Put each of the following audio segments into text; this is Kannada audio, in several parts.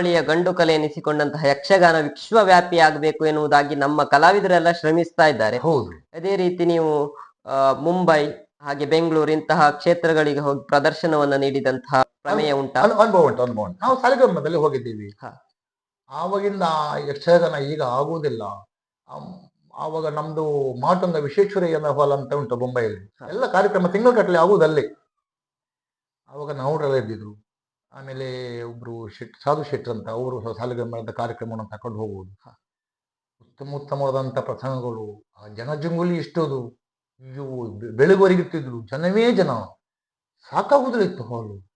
ಕರಾವಳಿಯ ಗಂಡು ಕಲೆ ಎನಿಸಿಕೊಂಡಂತಹ ಯಕ್ಷಗಾನ ವಿಶ್ವವ್ಯಾಪಿ ಆಗಬೇಕು ಎನ್ನುವುದಾಗಿ ನಮ್ಮ ಕಲಾವಿದರೆಲ್ಲ ಶ್ರಮಿಸ್ತಾ ಇದ್ದಾರೆ. ಹೌದು. ಅದೇ ರೀತಿ ನೀವು ಮುಂಬೈ ಹಾಗೆ ಬೆಂಗಳೂರು ಇಂತಹ ಕ್ಷೇತ್ರಗಳಿಗೆ ಹೋಗಿ ಪ್ರದರ್ಶನವನ್ನ ನೀಡಿದಂತಹ ಪ್ರಮೇಯ ಉಂಟಾ? ಅನು- ಅನುಭವ ಉಂಟು ಅನುಭವ ಉಂಟು. ನಾವು ಸಾಲಿಗ್ರಾಮದಲ್ಲಿ ಹೋಗಿದ್ದೀವಿ. ಆವಾಗಿಂದ ಯಕ್ಷಗಾನ ಈಗ ಆಗುವುದಿಲ್ಲ. ಆವಾಗ ನಮ್ದು ಮಾಟೊಂದ ವಿಶ್ವೇಶ್ವರಯ್ಯನ ಹಾಲ್ ಅಂತ ಉಂಟು ಮುಂಬೈಯಲ್ಲಿ. ಎಲ್ಲ ಕಾರ್ಯಕ್ರಮ ತಿಂಗಳ ಕಟ್ಟಲೆ ಆಗುವುದಲ್ಲಿ. ಆವಾಗ ನಾವು ಇದ್ದಿದ್ರು. ಆಮೇಲೆ ಒಬ್ಬರು ಶೆಟ್, ಸಾಧು ಶೆಟ್ರ್ ಅಂತ ಅವರು ಸಾಲಿಗ್ರಾಮದ ಕಾರ್ಯಕ್ರಮವನ್ನು ತಗೊಂಡು ಹೋಗುವುದು. ಉತ್ತಮ ಉತ್ತಮವಾದಂಥ ಪ್ರಸಂಗಗಳು, ಆ ಜನಜಂಗುಲಿ ಇಷ್ಟೋದು ಅಯ್ಯೋ ಬೆಳಗುವರೆಗಿರ್ತಿದ್ರು ಜನವೇ ಜನ. ಸಾಕಾಗುವುದಿಲ್ಲ ಇತ್ತು ಹಾಲು.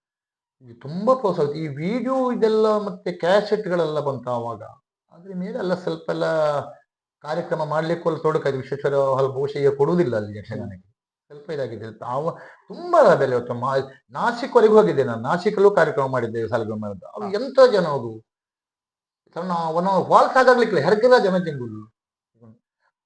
ಇದು ತುಂಬ ಪ್ರೋತ್ಸಾಹ. ಈ ವಿಡಿಯೋ ಇದೆಲ್ಲ ಮತ್ತೆ ಕ್ಯಾಸೆಟ್ಗಳೆಲ್ಲ ಬಂತು ಆವಾಗ. ಅದ್ರ ಮೇಲೆ ಎಲ್ಲ ಸ್ವಲ್ಪ ಎಲ್ಲ ಕಾರ್ಯಕ್ರಮ ಮಾಡ್ಲಿಕ್ಕೂ ತೊಡಕಾಯ್ತು. ವಿಶ್ವೇಶ್ವರ ಹಾಲ್ ಬಹುಶಃ ಕೊಡುವುದಿಲ್ಲ ಅಲ್ಲಿ ಯಕ್ಷಗಾನಕ್ಕೆ. ಸ್ವಲ್ಪ ಇದಾಗಿದೆ. ಅವ ತುಂಬಾ ಬೆಲೆ ಹೊತ್ತು ಮಾ ನಾಸಿಕ್ವರೆಗೂ ಹೋಗಿದ್ದೆ ನಾನು. ನಾಸಿಕಲ್ಲೂ ಕಾರ್ಯಕ್ರಮ ಮಾಡಿದ್ದೆ ಸಾಲಗ್ರಾಮದ ಅವು ಎಂತ ಜನ ಅದು ಅವನು ವಾಲ್ಸ್ ಆಗಾಗ್ಲಿಕ್ಕಿಲ್ಲ ಹೆರ್ಗಿರ ಜನ ತಿಂಗಳು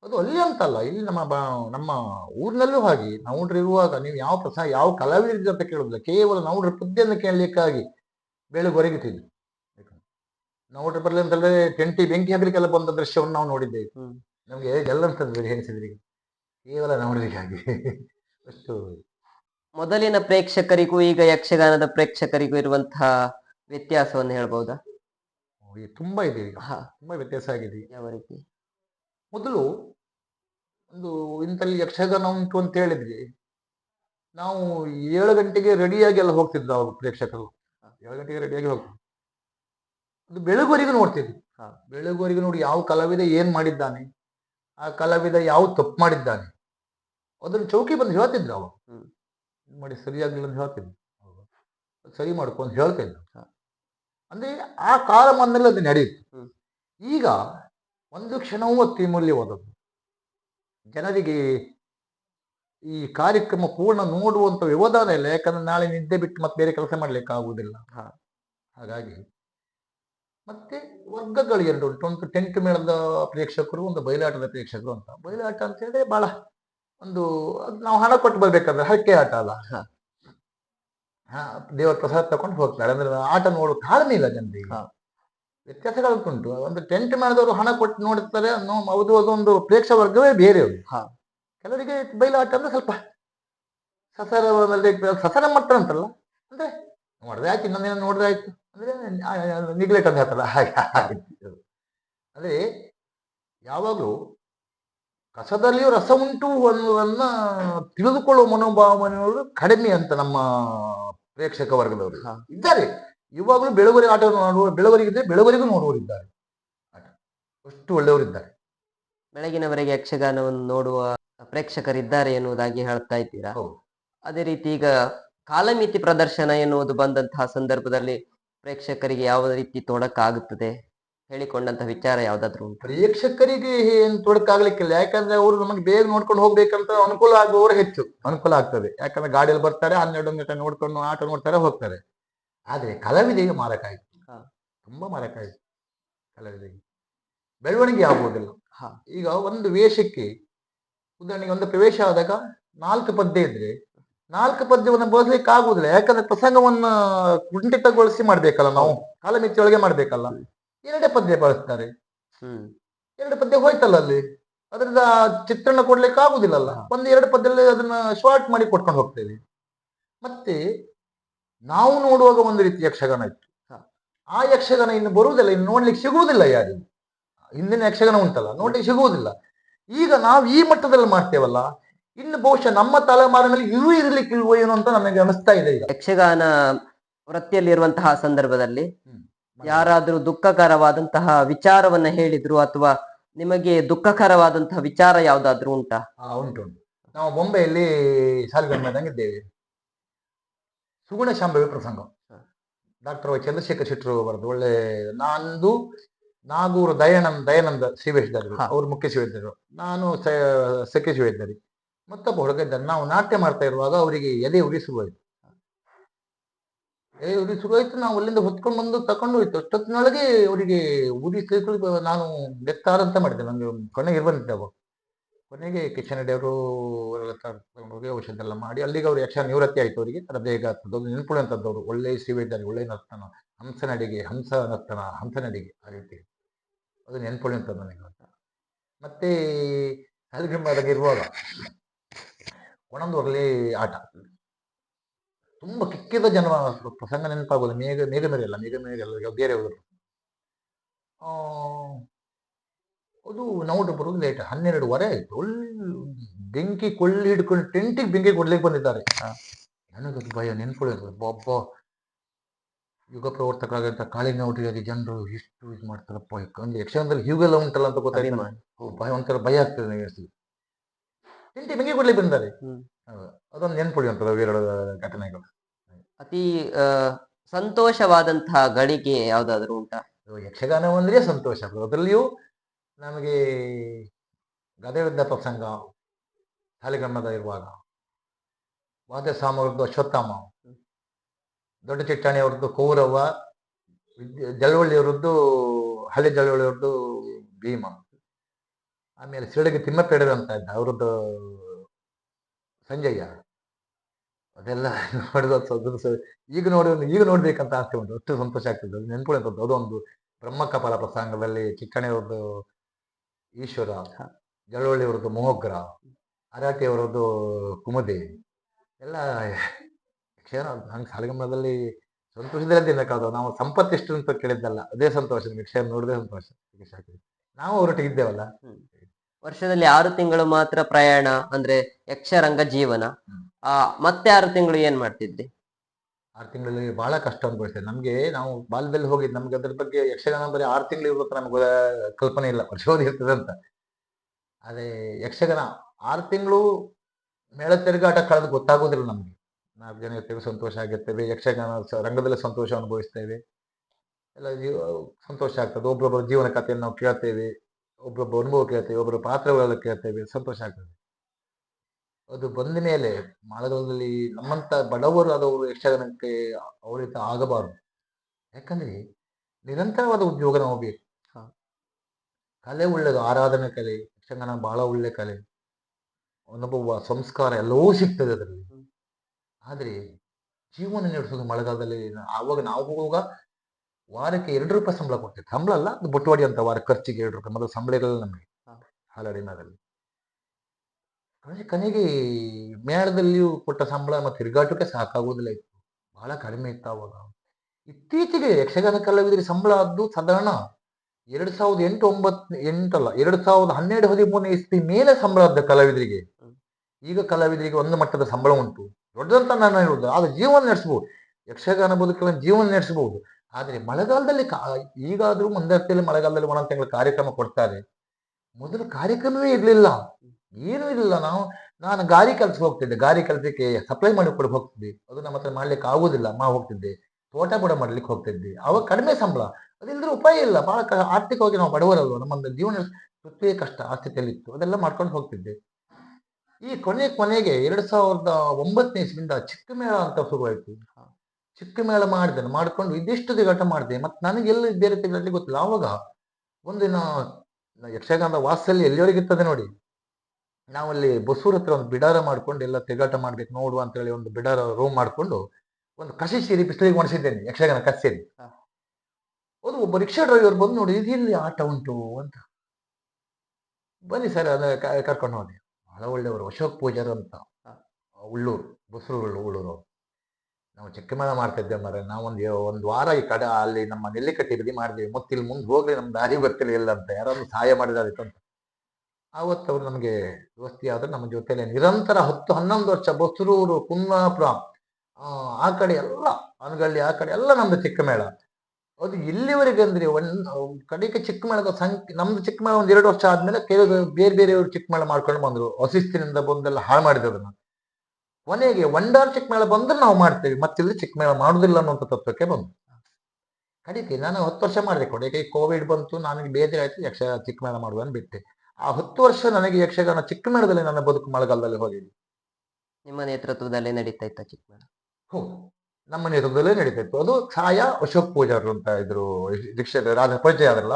ಅದು ಅಲ್ಲಿ ಅಂತಲ್ಲ ಇಲ್ಲಿ ನಮ್ಮ ಬ- ನಮ್ಮ ಊರಿನಲ್ಲೂ ಹಾಗೆ. ನೌಡ್ರು ಇರುವಾಗ ನೀವು ಯಾವ ಪ್ರಸ ಯಾವ ಕಲಾವಿದ ಅಂತ ಕೇಳೋದಿಲ್ಲ. ಕೇವಲ ನೌಡ್ರ ಪುದ್ದೆಯನ್ನು ಕೇಳಲಿಕ್ಕಾಗಿ ಬೆಳಗೊರಗುತ್ತಿದ್ದು ನೌಡ್ರ ಬರ್ಲಿ ಅಂತಂದ್ರೆ ಟೆಂಟಿ ಬೆಂಕಿ ಹಾಕ್ಲಿಕ್ಕೆಲ್ಲ ಬಂದ ದೃಶ್ಯವನ್ನು ನಾವು ನೋಡಿದ್ದೇವೆ. ನಮಗೆ ಎಲ್ಲ ಅಂತಂದ್ರೆ ಹೆಣಿಸಿದ್ರಿಗೆ ಕೇವಲ ನೋಡಲಿಕ್ಕಾಗಿ ಅಷ್ಟು ಮೊದಲಿನ ಪ್ರೇಕ್ಷಕರಿಗೂ ಈಗ ಯಕ್ಷಗಾನದ ಪ್ರೇಕ್ಷಕರಿಗೂ ಇರುವಂತಹ ವ್ಯತ್ಯಾಸವನ್ನು ಹೇಳ್ಬಹುದಾ ತುಂಬಾ ಇದೆ ಈಗ. ತುಂಬಾ ವ್ಯತ್ಯಾಸ ಆಗಿದೆ ಯಾವ ರೀತಿ ಮೊದಲು ಒಂದು ಇಂಥಲ್ಲಿ ಯಕ್ಷಗಾನ ಉಂಟು ಅಂತ ಹೇಳಿದ್ವಿ ನಾವು ಏಳು ಗಂಟೆಗೆ ರೆಡಿಯಾಗಿ ಎಲ್ಲ ಹೋಗ್ತಿದ್ವಿ ಅವ್ರು ಪ್ರೇಕ್ಷಕರು. ಏಳು ಗಂಟೆಗೆ ರೆಡಿಯಾಗಿ ಹೋಗ್ತಿದ್ವಿ ಅದು ಬೆಳಗುವರೆಗೂ ನೋಡ್ತಿದ್ವಿ. ಬೆಳಗುವರೆಗೂ ನೋಡಿ ಯಾವ ಕಲಾವಿದ ಏನ್ ಮಾಡಿದ್ದಾನೆ ಆ ಕಲಾವಿದ ಯಾವ ತಪ್ಪು ಮಾಡಿದ್ದಾನೆ. ಅದನ್ನು ಚೌಕಿ ಬಂದು ಹೇಳ್ತಿದ್ರು ಅವ ಮಾಡಿ ಸರಿಯಾಗಿಲ್ಲ ಅಂತ ಹೇಳ್ತಿದ್ರು. ಸರಿ ಮಾಡ್ಕೊಂಡು ಹೇಳ್ತಿದ್ರು. ಅಂದ್ರೆ ಆ ಕಾಲಮಾನದಲ್ಲಿ ಅದು ನಡೆಯಿತು. ಈಗ ಒಂದು ಕ್ಷಣವೂ ಅತಿ ಮೂಲ್ಯವಾದದ್ದು ಜನರಿಗೆ ಈ ಕಾರ್ಯಕ್ರಮ ಪೂರ್ಣ ನೋಡುವಂತ ವ್ಯವಧಾನ ಇಲ್ಲ. ಯಾಕಂದ್ರೆ ನಾಳೆ ನಿದ್ದೆ ಬಿಟ್ಟು ಮತ್ತೆ ಬೇರೆ ಕೆಲಸ ಮಾಡ್ಲಿಕ್ಕೆ ಆಗುವುದಿಲ್ಲ. ಹಾಗಾಗಿ ಮತ್ತೆ ವರ್ಗಗಳು ಎರಡು ಉಂಟು. ಒಂದು ಟೆಂಟ್ ಮೇಳದ ಪ್ರೇಕ್ಷಕರು ಒಂದು ಬಯಲಾಟದ ಪ್ರೇಕ್ಷಕರು ಅಂತ. ಬಯಲಾಟ ಅಂತ ಹೇಳಿದ್ರೆ ಬಹಳ ಒಂದು ಅದ್ ನಾವು ಹಣ ಕೊಟ್ಟು ಬರ್ಬೇಕಂದ್ರೆ ಹರಕೆ ಆಟ ಅಲ್ಲ. ದೇವರ ಪ್ರಸಾದ ತಕೊಂಡು ಹೋಗ್ತಾರೆ ಅಂದ್ರೆ ಆಟ ನೋಡೋ ತಾಳ್ಮೆ ಇಲ್ಲ ಜನರಿಗೆ. ವ್ಯತ್ಯಾಸಗಳು ವ್ಯತ್ಯಾಸಗಳುಂಟು ಒಂದು ಟೆಂಟ್ ಮಾಡಿದವರು ಹಣ ಕೊಟ್ಟು ನೋಡುತ್ತಾರೆ ಅದು ಅದೊಂದು ಪ್ರೇಕ್ಷ ವರ್ಗವೇ ಬೇರೆ ಅದು ಹಾ. ಕೆಲವರಿಗೆ ಬಯಲಾಟ ಅಂದ್ರೆ ಸ್ವಲ್ಪ ಸಸರ ಸಸರ ಮಟ್ಟ ಅಂತಲ್ಲ ಅಂದ್ರೆ ನೋಡಿದ್ರೆ ಆಯ್ತು ಇನ್ನೊಂದಿನ ನೋಡಿದ್ರೆ ಆಯ್ತು. ಅಂದ್ರೆ ನಿಗ್ಲೆಕ್ಟ್ ಅಂತ ಹೇಳ್ತಲ್ಲ ಹಾಗೆ ಅದೇ ಅಂದ್ರೆ ಯಾವಾಗಲೂ ಕಸದಲ್ಲಿಯೂ ರಸ ಉಂಟು ಅನ್ನೋದನ್ನ ತಿಳಿದುಕೊಳ್ಳುವ ಮನೋಭಾವನೆಯವರು ಕಡಿಮೆ ಅಂತ ನಮ್ಮ ಪ್ರೇಕ್ಷಕ ವರ್ಗದವರು. ಇದ್ದಾರೆ. ಇವಾಗಲೂ ಬೆಳವರಿ ಆಟ ನೋಡುವ ಬೆಳವರಿಗಿದ್ರೆ ಬೆಳವರಿಗೂ ನೋಡುವರು ಆಟ ಅಷ್ಟು ಒಳ್ಳೆಯವರಿದ್ದಾರೆ ಬೆಳಗಿನವರೆಗೆ ಯಕ್ಷಗಾನವನ್ನು ನೋಡುವ ಪ್ರೇಕ್ಷಕರಿದ್ದಾರೆ ಎನ್ನುವುದಾಗಿ ಹೇಳ್ತಾ ಇದ್ದೀರಾ. ಅದೇ ರೀತಿ ಈಗ ಕಾಲಮಿತಿ ಪ್ರದರ್ಶನ ಎನ್ನುವುದು ಬಂದಂತಹ ಸಂದರ್ಭದಲ್ಲಿ ಪ್ರೇಕ್ಷಕರಿಗೆ ಯಾವ ರೀತಿ ತೊಡಕಾಗುತ್ತದೆ? ಹೇಳಿಕೊಂಡಂತಹ ವಿಚಾರ ಯಾವ್ದಾದ್ರು ಪ್ರೇಕ್ಷಕರಿಗೆ ಏನ್ ತೊಡಕಾಗ್ಲಿಕ್ಕಿಲ್ಲ ಯಾಕಂದ್ರೆ ಅವರು ನಮಗೆ ಬೇಗ ನೋಡ್ಕೊಂಡು ಹೋಗ್ಬೇಕಂತ ಅನುಕೂಲ ಆಗುವವರು ಹೆಚ್ಚು ಅನುಕೂಲ ಆಗ್ತದೆ. ಯಾಕಂದ್ರೆ ಗಾಡಿಯಲ್ಲಿ ಬರ್ತಾರೆ ಹನ್ನೆರಡು ಗಂಟೆ ನೋಡ್ಕೊಂಡು ಆಟ ನೋಡ್ತಾರೆ ಹೋಗ್ತಾರೆ. ಆದ್ರೆ ಕಲಾವಿದೆಗೆ ಮಾರಕ ಆಯ್ತು. ತುಂಬಾ ಮಾರಕ ಆಯ್ತು ಕಲಾವಿದೆಗೆ. ಬೆಳವಣಿಗೆ ಆಗುವುದಿಲ್ಲ. ಹಾ. ಈಗ ಒಂದು ವೇಷಕ್ಕೆ ಉದಾಹರಣೆಗೆ ಒಂದು ಪ್ರವೇಶ ಆದಾಗ ನಾಲ್ಕು ಪದ್ಯ ಇದ್ರೆ ನಾಲ್ಕು ಪದ್ಯವನ್ನು ಬೋಧಿಸ್ಲಿಕ್ಕೆ ಆಗುವುದಿಲ್ಲ ಯಾಕಂದ್ರೆ ಪ್ರಸಂಗವನ್ನ ಕುಂಠಿತಗೊಳಿಸಿ ಮಾಡ್ಬೇಕಲ್ಲ ನಾವು. ಕಾಲಮಿತಿಯೊಳಗೆ ಮಾಡ್ಬೇಕಲ್ಲ. ಎರಡೇ ಪದ್ಯ ಬಳಸ್ತಾರೆ. ಹ್ಮ್. ಎರಡು ಪದ್ಯ ಹೋಯ್ತಲ್ಲ ಅಲ್ಲಿ? ಅದರಿಂದ ಚಿತ್ರಣ ಕೊಡ್ಲಿಕ್ಕೆ ಆಗುದಿಲ್ಲಲ್ಲ. ಅಲ್ಲ ಒಂದು ಎರಡು ಪದ್ಯದಲ್ಲಿ ಅದನ್ನ ಶಾರ್ಟ್ ಮಾಡಿ ಕೊಟ್ಕೊಂಡು ಹೋಗ್ತೇವೆ. ಮತ್ತೆ ನಾವು ನೋಡುವಾಗ ಒಂದು ರೀತಿ ಯಕ್ಷಗಾನ ಇತ್ತು. ಆ ಯಕ್ಷಗಾನ ಇನ್ನು ಬರುವುದಿಲ್ಲ ಇನ್ನು ನೋಡ್ಲಿಕ್ಕೆ ಸಿಗುವುದಿಲ್ಲ ಯಾರಿಗೂ. ಹಿಂದಿನ ಯಕ್ಷಗಾನ ಉಂಟಲ್ಲ ನೋಡ್ಲಿಕ್ಕೆ ಸಿಗುವುದಿಲ್ಲ. ಈಗ ನಾವು ಈ ಮಟ್ಟದಲ್ಲಿ ಮಾಡ್ತೇವಲ್ಲ ಇನ್ನು ಬಹುಶಃ ನಮ್ಮ ತಲೆಮಾರಿನಲ್ಲಿ ಇವು ಇರ್ಲಿಕ್ಕೆ ಇಲ್ವೋ ಏನು ಅಂತ ನಮಗೆ ಅನಿಸ್ತಾ ಇದೆ ಈಗ. ಯಕ್ಷಗಾನ ವೃತ್ತಿಯಲ್ಲಿರುವಂತಹ ಸಂದರ್ಭದಲ್ಲಿ ಹ್ಮ್. ಯಾರಾದ್ರೂ ದುಃಖಕರವಾದಂತಹ ವಿಚಾರವನ್ನ ಹೇಳಿದ್ರು ಅಥವಾ ನಿಮಗೆ ದುಃಖಕರವಾದಂತಹ ವಿಚಾರ ಯಾವ್ದಾದ್ರು ಉಂಟಾ? ಆ ಉಂಟು ಉಂಟು. ನಾವು ಬೊಂಬೆಯಲ್ಲಿ ಮಾಡಿದಂಗೆ ಇದ್ದೇವೆ. ಸುಗುಣ ಶಾಂಭವಿ ಪ್ರಸಂಗ. ಡಾಕ್ಟರ್ ವೈ ಚಂದ್ರಶೇಖರ್ ಶೆಟ್ಟರು ಬರೆದು ಒಳ್ಳೆ ನಂದು ನಾಗೂರು ದಯಾನಂದ ದಯಾನಂದ ಶಿವೇಶ್ವರರು ಹ. ಅವರು ಮುಖ್ಯ ಶಿವೇಶ್ವರರು ನಾನು ಸ- ಸಖ್ಯ ಶಿವೇಶ್ವರಿ ಮತ್ತೊಬ್ಬ ಹುಡುಗ ಇದ್ದಾರೆ ನಾವು ನಾಟ್ಯ ಮಾಡ್ತಾ ಇರುವಾಗ ಅವರಿಗೆ ಎದೆ ಉರಿ ಶುರುವಾಯ್ತು ಎದೆ ಉರಿ ಶುರುವಾಯ್ತು. ನಾವು ಅಲ್ಲಿಂದ ಹೊತ್ಕೊಂಡು ಬಂದು ತಕೊಂಡು ಹೋಯ್ತು. ಅಷ್ಟೊತ್ತಿನೊಳಗೆ ಅವರಿಗೆ ಉರಿ ಸೇರ್ಕೊಳ್ಳಿ ನಾನು ನೆತ್ತಾರ ಅಂತ ಮಾಡಿದೆ. ನನಗೆ ಕೊನೆಗೆ ಇರ್ಬಂದಿದ್ದೆ ಅವಾಗ ಕೊನೆಗೆ ಕಿಶನ್ ರೆಡ್ಡಿ ಅವರು ಹೋಗಿ ಔಷಧ ಎಲ್ಲ ಮಾಡಿ, ಅಲ್ಲಿಗೆ ಅವ್ರು ಯಕ್ಷ ನಿವೃತ್ತಿ ಆಯ್ತು ಅವರಿಗೆ. ಹೃದಯಘಾತದವ್ರು ನೆನ್ಪುಳಂಥದ್ದವರು ಒಳ್ಳೆ ಸಿವೇದಾರಿ ಒಳ್ಳೆ ನರ್ತನ. ಹಂಸನಡಿಗೆ ಹಂಸ ನರ್ತನ ಹಂಸನಡಿಗೆ ಆ ರೀತಿ. ಅದು ನೆನ್ಪುಳಂಥದ್ದು ನನಗೆ ಅಂತ ಮತ್ತೆ ಅದಕ್ಕೆ ಇರುವಾಗ ಒಂದೊಂದು ಒರಳಿ ಆಟ. ತುಂಬಾ ಕಿಕ್ಕಿದ ಜನ ಪ್ರಸಂಗ ನೆನಪಾಗೋದು. ಮೇಘ ಮೇಘ ಮೇಲೆ ಅಲ್ಲ ಮೇಘ ಅಲ್ಲ ಬೇರೆ ಹೋದರು ಆ, ಅದು ನೋಟ್ ಬರೋದು ಲೇಟ್ ಹನ್ನೆರಡುವರೆ ಆಯ್ತು. ಒಳ್ಳೆ ಬೆಂಕಿ ಕೊಳ್ಳಿ ಹಿಡ್ಕೊಂಡು ಟೆಂಟಿಗೆ ಬೆಂಕಿ ಕೊಡ್ಲಿಕ್ಕೆ ಬಂದಿದ್ದಾರೆ. ನನಗದು ಭಯ ನೆನ್ಕೊಳ್ಳೋದು ಒಬ್ಬ ಯುಗ ಪ್ರವರ್ತಕರಾಗಿರ್ತ ಕಾಳಿನ ಅಲ್ಲಿ ಜನರು ಎಷ್ಟು ಇದು ಮಾಡ್ತಾರಪ್ಪ ಅಂದ್ರೆ ಯಕ್ಷಗಾನದಲ್ಲಿ ಹೀಗೆಲ್ಲ ಉಂಟಲ್ಲ ಅಂತ. ಹೌದು, ಭಯ ಒಂಥರ ಭಯ ಆಗ್ತದೆ ನನಗೆ ಟೆಂಟಿ ಬೆಂಕಿ ಕೊಡ್ಲಿಕ್ಕೆ ಬಂದಿದ್ದಾರೆ. ಅದೊಂದು ನೆನ್ಪುಳಿಯುವಂಥದ್ದು ಅವೆರಡು ಘಟನೆಗಳು. ಅತಿ ಸಂತೋಷವಾದಂತಹ ಗಳಿಗೆ ಯಾವ್ದಾದ್ರು ಉಂಟಾ? ಯಕ್ಷಗಾನ ಅಂದ್ರೆ ಸಂತೋಷ. ಅದರಲ್ಲಿಯೂ ನಮಗೆ ಗದೆಯುದ್ಧ ಪ್ರಸಂಗ ಸಾಲಿಗ್ರಾಮದ ಇರುವಾಗ ವಾದ್ಯ ಸಾಮರದ್ದು ಅಶ್ವತ್ಥಾಮ ದೊಡ್ಡ ಚಿಟ್ಟಾಣಿಯವ್ರದ್ದು ಕೌರವ ಜಳವಳ್ಳಿಯವ್ರದ್ದು ಹಳೆ ಜಳವಳ್ಳಿಯವ್ರದ್ದು ಭೀಮ. ಆಮೇಲೆ ಸಿಡಿಗೆ ತಿಮ್ಮ ಅಂತ ಇದ್ದ ಅವರದ್ದು ಸಂಜಯ್ಯ? ಅದೆಲ್ಲ ನೋಡಿದ ಈಗ ನೋಡಿ ಈಗ ನೋಡ್ಬೇಕಂತ ಆಸೆ ಉಂಟು. ಅಷ್ಟು ಸಂತೋಷ ಆಗ್ತದೆ. ಅದು ನೆನ್ಪುಳಿಂತದ್ದು ಅದೊಂದು ಬ್ರಹ್ಮಕಪಾಲ ಪ್ರಸಂಗದಲ್ಲಿ ಚಿಕ್ಕಣೆಯವ್ರದ್ದು ಈಶ್ವರ ಜಳವಳ್ಳಿಯವ್ರದ್ದು ಮೋಹಗ್ರ ಅರಾಟಿಯವರದ್ದು ಕುಮದಿ. ಎಲ್ಲ ಯಕ್ಷಗಾನ ಹಂಗೆ ಸಾಲಿಗಮನದಲ್ಲಿ ಸಂತೋಷದಲ್ಲೇ ದಿನಕ್ಕಾದ ನಾವು ಸಂಪತ್ತಿಷ್ಟು ಅಂತ ಕೇಳಿದ್ದಲ್ಲ. ಅದೇ ಸಂತೋಷ ಯಕ್ಷಗಾನ ನೋಡಿದೇ ಸಂತೋಷ. ಆಗ್ತದೆ. ನಾವು ಅವರೊಟ್ಟಿಗೆ ಇದ್ದೇವಲ್ಲ. ವರ್ಷದಲ್ಲಿ ಆರು ತಿಂಗಳು ಮಾತ್ರ ಪ್ರಯಾಣ ಅಂದ್ರೆ ಯಕ್ಷರಂಗ ಜೀವನ. ಆ ಮತ್ತೆ ಆರು ತಿಂಗಳು ಏನ್ ಮಾಡ್ತಿದ್ರಿ? ಆರು ತಿಂಗಳಲ್ಲಿ ಬಹಳ ಕಷ್ಟ ಅನ್ಭವಿಸ್ತೇವೆ ನಮಗೆ ನಾವು ಬಾಲ್ಯದಲ್ಲಿ ಹೋಗಿದ್ದು ನಮ್ಗೆ ಅದ್ರ ಬಗ್ಗೆ ಯಕ್ಷಗಾನ ಬರೀ ಆರು ತಿಂಗಳು ಇರ್ಬೇಕು ನಮ್ಗೆ ಕಲ್ಪನೆ ಇಲ್ಲ ವರ್ಷೋದಿ ಇರ್ತದೆ ಅಂತ. ಅದೇ ಯಕ್ಷಗಾನ ಆರು ತಿಂಗಳು ಮೇಳ ತಿರುಗಾಟ ಕಳೆದು ಗೊತ್ತಾಗೋದಿಲ್ಲ ನಮ್ಗೆ. ನಾಲ್ಕು ಜನ ಇರ್ತೇವೆ ಸಂತೋಷ ಆಗಿರ್ತೇವೆ ಯಕ್ಷಗಾನ ರಂಗದಲ್ಲಿ ಸಂತೋಷ ಅನುಭವಿಸ್ತೇವೆ. ಎಲ್ಲ ಜೀವ ಸಂತೋಷ ಆಗ್ತದೆ. ಒಬ್ಬೊಬ್ಬರ ಜೀವನ ಕಥೆಯನ್ನು ನಾವು ಕೇಳ್ತೇವೆ. ಒಬ್ಬೊಬ್ಬ ಅನುಭವ ಕೇಳ್ತೇವೆ ಒಬ್ಬರ ಪಾತ್ರಗಳೆಲ್ಲ ಕೇಳ್ತೇವೆ ಸಂತೋಷ ಆಗ್ತದೆ. ಅದು ಬಂದ ಮೇಲೆ ಮಳೆಗಾಲದಲ್ಲಿ ನಮ್ಮಂತ ಬಡವರು ಆದವರು ಯಕ್ಷಗಾನಕ್ಕೆ ಅವರಿತ ಆಗಬಾರದು. ಯಾಕಂದ್ರೆ ನಿರಂತರವಾದ ಉದ್ಯೋಗ ನಾವು ಬೇಕು. ಕಲೆ ಒಳ್ಳೆಯದು ಆರಾಧನೆ ಕಲೆ ಯಕ್ಷಗಾನ ಬಹಳ ಒಳ್ಳೆ ಕಲೆ. ಅನುಭವ ಸಂಸ್ಕಾರ ಎಲ್ಲವೂ ಸಿಗ್ತದೆ ಅದರಲ್ಲಿ. ಆದರೆ ಜೀವನ ನಡೆಸೋದು ಮಳೆಗಾಲದಲ್ಲಿ ಆವಾಗ ನಾವು ಹೋಗುವಾಗ ವಾರಕ್ಕೆ ಎರಡು ರೂಪಾಯಿ ಸಂಬಳ ಕೊಡ್ತಿತ್ತು ಸಂಬಳ ಅಲ್ಲ ಅದು ಬೊಟ್ಟುವಾಡಿ ಅಂತ ವಾರ ಖರ್ಚಿಗೆ ಎರಡು ರೂಪಾಯಿ ಮೊದಲು ಸಂಬಳ ಇರಲಿಲ್ಲ ನಮಗೆ. ಹಾಲಡಿನದಲ್ಲಿ ಕನೆಗೆ ಕೊನೆಗೆ ಮೇಳದಲ್ಲಿಯೂ ಕೊಟ್ಟ ಸಂಬಳ ಮತ್ತು ತಿರುಗಾಟಕ್ಕೆ ಸಾಕಾಗುವುದಿಲ್ಲ ಇತ್ತು. ಬಹಳ ಕಡಿಮೆ ಇತ್ತು ಅವಾಗ. ಇತ್ತೀಚೆಗೆ ಯಕ್ಷಗಾನ ಕಲಾವಿದರಿಗೆ ಸಂಬಳ ಅದು ಸಾಧಾರಣ ಎರಡ್ ಸಾವಿರದ ಎಂಟು ಒಂಬತ್ತು ಎಂಟಲ್ಲ ಎರಡು ಸಾವಿರದ ಹನ್ನೆರಡು ಹದಿಮೂರನೇ ಇಸ್ವಿ ಮೇಲೆ ಸಂಬಳ ಅದ ಕಲಾವಿದರಿಗೆ. ಈಗ ಕಲಾವಿದರಿಗೆ ಒಂದು ಮಟ್ಟದ ಸಂಬಳ ಉಂಟು. ದೊಡ್ಡದಂತ ನಾನು ಹೇಳುದು ಆದ್ರೆ ಜೀವನ ನಡೆಸಬಹುದು. ಯಕ್ಷಗಾನ ಬದುಕಲ್ಲ ಜೀವನ ನಡೆಸಬಹುದು. ಆದ್ರೆ ಮಳೆಗಾಲದಲ್ಲಿ ಕಾ- ಈಗಾದ್ರೂ ಮುಂದರ್ತಿಯಲ್ಲಿ ಮಳೆಗಾಲದಲ್ಲಿ ಒಂದೊಂದು ತಿಂಗಳು ಕಾರ್ಯಕ್ರಮ ಕೊಡ್ತಾರೆ. ಮೊದಲು ಕಾರ್ಯಕ್ರಮವೇ ಇರಲಿಲ್ಲ. ಏನೂ ಇರಲಿಲ್ಲ. ನಾವು, ನಾನು ಗಾರಿ ಕೆಲ್ಸಕ್ಕೆ ಹೋಗ್ತಿದ್ದೆ. ಗಾರಿ ಕೆಲಸಕ್ಕೆ ಸಪ್ಲೈ ಮಾಡಿ ಕೂಡ ಹೋಗ್ತಿದ್ದೆ. ಅದು ನಮ್ಮ ಹತ್ರ ಮಾಡ್ಲಿಕ್ಕೆ ಆಗೋದಿಲ್ಲ. ಮಾ ಹೋಗ್ತಿದ್ದೆ. ತೋಟ ಕೂಡ ಮಾಡ್ಲಿಕ್ಕೆ ಹೋಗ್ತಿದ್ದೆ. ಅವಾಗ ಕಡಿಮೆ ಸಂಬಳ. ಅದಿಲ್ಲದ್ರೆ ಉಪಾಯ ಇಲ್ಲ. ಕ- ಆರ್ಥಿಕವಾಗಿ ನಾವು ಬಡವರಲ್ವ. ನಮ್ಮೊಂದು ಜೀವನ ಸುತ್ತೇ ಕಷ್ಟ. ಆ ಸ್ಥಿತಿಯಲ್ಲಿತ್ತು ಅದೆಲ್ಲ ಮಾಡ್ಕೊಂಡು ಹೋಗ್ತಿದ್ದೆ. ಈ ಕೊನೆ ಕೊನೆಗೆ ಎರಡು ಸಾವಿರದ ಒಂಬತ್ತನೇ ಇಸ್ವಿಯಿಂದ ಚಿಕ್ಕ ಮೇಳ ಅಂತ ಶುರುವಾಯ್ತು. ಚಿಕ್ಕ ಮೇಳ ಮಾಡಿದೆ ಮಾಡ್ಕೊಂಡು ಇದಿಷ್ಟು ದಿಗಾಟ ಮಾಡಿದೆ. ಮತ್ತೆ ನನಗೆ ಎಲ್ಲಿ ಬೇರೆ ತೆಗೆದಲ್ಲಿ ಗೊತ್ತಿಲ್ಲ. ಆವಾಗ ಒಂದಿನ ಯಕ್ಷಗಾನದ ವಾಸಲ್ಲಿ ಎಲ್ಲಿವರೆಗೆ ಇರ್ತದೆ ನೋಡಿ. ನಾವಲ್ಲಿ ಬಸೂರ್ ಹತ್ರ ಒಂದು ಬಿಡಾರ ಮಾಡ್ಕೊಂಡು ಎಲ್ಲ ತಿರುಗಾಟ ಮಾಡ್ಬೇಕು ನೋಡುವ ಅಂತ ಹೇಳಿ ಒಂದು ಬಿಡಾರ ರೂಮ್ ಮಾಡ್ಕೊಂಡು ಒಂದು ಕಸಿ ಸೀರೆ ಬಿಸಿಲಿಗೆ ಒಣಸಿದ್ದೇನೆ ಯಕ್ಷಗಾನ ಕಸಿ ಸೇರಿ ಹ. ಅದು ಒಬ್ಬ ರಿಕ್ಷಾ ಡ್ರೈವರ್ ಬಂದು ನೋಡಿ ಇದು ಇಲ್ಲಿ ಆಟ ಉಂಟು ಅಂತ. ಬನ್ನಿ ಸರ್ ಅದ ಕರ್ಕೊಂಡು ಹೋದೆ. ಬಹಳ ಒಳ್ಳೆಯವರು ಅಶೋಕ್ ಪೂಜಾರ್ ಅಂತ. ಉಳ್ಳೂರು ಬಸೂರು ಉಳ್ಳೂರು ಅವ್ರು. ನಾವು ಚಿಕ್ಕಮೇಳ ಮಾಡ್ತಿದ್ದೆ ಮರ ನಾವೊಂದು ಒಂದು ವಾರ ಈ ಕಡೆ ಅಲ್ಲಿ ನಮ್ಮ ನೆಲ್ಲಿಕಟ್ಟಿ ಬದಿ ಮಾಡಿದ್ವಿ. ಮತ್ತೆ ಇಲ್ಲಿ ಮುಂದೆ ಹೋಗ್ಲಿ ನಮ್ಮ ದಾರಿ ಗೊತ್ತಿಲ್ಲ ಇಲ್ಲ ಅಂತ. ಯಾರೊಂದು ಸಹಾಯ ಮಾಡಿದಾರಿತ್ತು ಅಂತ. ಆವತ್ತು ಅವರು ನಮಗೆ ದೋಸ್ತಿ ಆದ್ರೆ ನಮ್ಮ ಜೊತೆಲೆ ನಿರಂತರ ಹತ್ತು ಹನ್ನೊಂದು ವರ್ಷ ಬಸ್ರೂರು ಕುನ್ನಾಪುರ ಆ, ಕಡೆ ಎಲ್ಲ ಅನಗಳ್ಳಿ ಆ ಕಡೆ ಎಲ್ಲ ನಮ್ದು ಚಿಕ್ಕಮೇಳ ಅದು ಇಲ್ಲಿವರೆಗೆ ಅಂದ್ರೆ ಒಂದ್ ಕಡೆಗೆ ಚಿಕ್ಕ ಮೇಳದ ಸಂಖ್ಯೆ ನಮ್ದು ಚಿಕ್ಕ ಮೇಳ ಒಂದ್ ಎರಡು ವರ್ಷ ಆದ್ಮೇಲೆ ಬೇರೆ ಬೇರೆಯವರು ಚಿಕ್ಕ ಮೇಳ ಮಾಡ್ಕೊಂಡು ಬಂದ್ರು. ಅಸಿಸ್ತಿನಿಂದ ಬಂದೆಲ್ಲ ಹಾಳು ಮಾಡಿದ್ರು ಅದನ್ನ ಕೊನೆಗೆ ಒಂಡಾರ್ ಚಿಕ್ಕ ಮೇಳ ಬಂದ್ರೆ ನಾವು ಮಾಡ್ತೇವೆ. ಮತ್ತಿಲ್ಲಿ ಚಿಕ್ಕ ಮೇಳ ಮಾಡುದಿಲ್ಲ ಅನ್ನುವಂಥ ತತ್ವಕ್ಕೆ ಬಂದು. ಕಡಿತಿ ನಾನು ಹತ್ತು ವರ್ಷ ಮಾಡಿದೆ ಕೊನೆಗೆ ಕೋವಿಡ್ ಬಂತು ನನಗೆ ಬೇಜಾರು ಆಯ್ತು ಯಕ್ಷ ಚಿಕ್ಕ ಮೇಳ ಮಾಡುವುದನ್ನು ಬಿಟ್ಟೆ. ಆ ಹತ್ತು ವರ್ಷ ನನಗೆ ಯಕ್ಷಗಾನ ಚಿಕ್ಕ ಮೇಳದಲ್ಲಿ ನನ್ನ ಬದುಕು ಮಳೆಗಾಲದಲ್ಲಿ ಹೋಗಿದೆ. ನಿಮ್ಮ ನೇತೃತ್ವದಲ್ಲೇ ನಡೀತಾ ಇತ್ತ ಚಿಕ್ಕಮೇಳ ಹೌದು. ನಮ್ಮ ನೇತೃತ್ವದಲ್ಲೇ ನಡೀತಾ ಇತ್ತು. ಅದು ಛಾಯಾ ಅಶೋಕ್ ಪೂಜಾರ್ ಅಂತ ಇದ್ರು ದೀಕ್ಷೆ ರಾಜ ಪರಿಚಯ ಆದ್ರಲ್ಲ.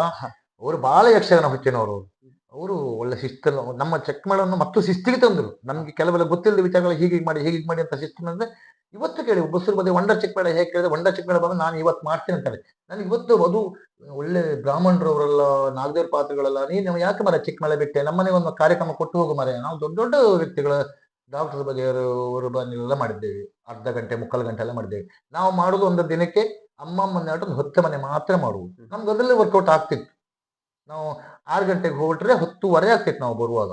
ಅವರು ಬಹಳ ಯಕ್ಷಗಾನ ಹುಚ್ಚಿನವರು. ಅವರು ಒಳ್ಳೆ ಶಿಸ್ತನ್ನು, ನಮ್ಮ ಚೆಕ್ ಮಾಡೋನ್ನು ಮತ್ತು ಶಿಸ್ತಿಗೆ ತಂದರು. ನಮಗೆ ಕೆಲವೆಲ್ಲ ಗೊತ್ತಿಲ್ಲದ ವಿಚಾರಗಳು ಹೀಗೆ ಮಾಡಿ ಹೀಗೆ ಮಾಡಿ ಅಂತ ಶಿಸ್ತು ಅಂದರೆ ಇವತ್ತು ಕೇಳಿ ಬಸ್ಸರು ಬಂದರೆ ವಂಡರ್ ಚೆಕ್ ಮಾಡಿ ಹೇಗೆ ಕೇಳಿದ್ರೆ ವಂಡರ್ ಚೆಕ್ ಮಾಡಿ ಬಂದು ನಾನು ಇವತ್ತು ಮಾಡ್ತೀನಿ ಅಂತಾರೆ. ನನಗೆ ಇವತ್ತು ಅದು ಒಳ್ಳೆ ಬ್ರಾಹ್ಮಣರವರೆಲ್ಲ, ನಾಗದೇವ್ರ ಪಾತ್ರಗಳೆಲ್ಲ, ನೀನು ಯಾಕೆ ಮರ ಚೆಕ್ ಮಳೆ ಬಿಟ್ಟೆ? ನಮ್ಮನೆ ಒಂದು ಕಾರ್ಯಕ್ರಮ ಕೊಟ್ಟು ಹೋಗು ಮರೆ ನಾವು ದೊಡ್ಡ ದೊಡ್ಡ ವ್ಯಕ್ತಿಗಳ ಡಾಕ್ಟರ್ ಬಗೆಯವರು ಬಂದೆಲ್ಲ ಮಾಡಿದ್ದೇವೆ. ಅರ್ಧ ಗಂಟೆ, ಮುಕ್ಕಾಲು ಗಂಟೆ ಎಲ್ಲ ಮಾಡಿದ್ದೇವೆ. ನಾವು ಮಾಡೋದು ಒಂದು ದಿನಕ್ಕೆ ಅಮ್ಮ ಆಟ ಒಂದು ಹತ್ತು ಮನೆ ಮಾತ್ರ ಮಾಡುವುದು. ನಮ್ಗೆ ಅದರಲ್ಲೇ ವರ್ಕೌಟ್ ಆಗ್ತಿತ್ತು. ನಾವು ಆರು ಗಂಟೆಗೆ ಹೋಗ್ಬಿಟ್ರೆ ಹತ್ತುವರೆ ಆಗ್ತಿತ್ತು ನಾವು ಬರುವಾಗ.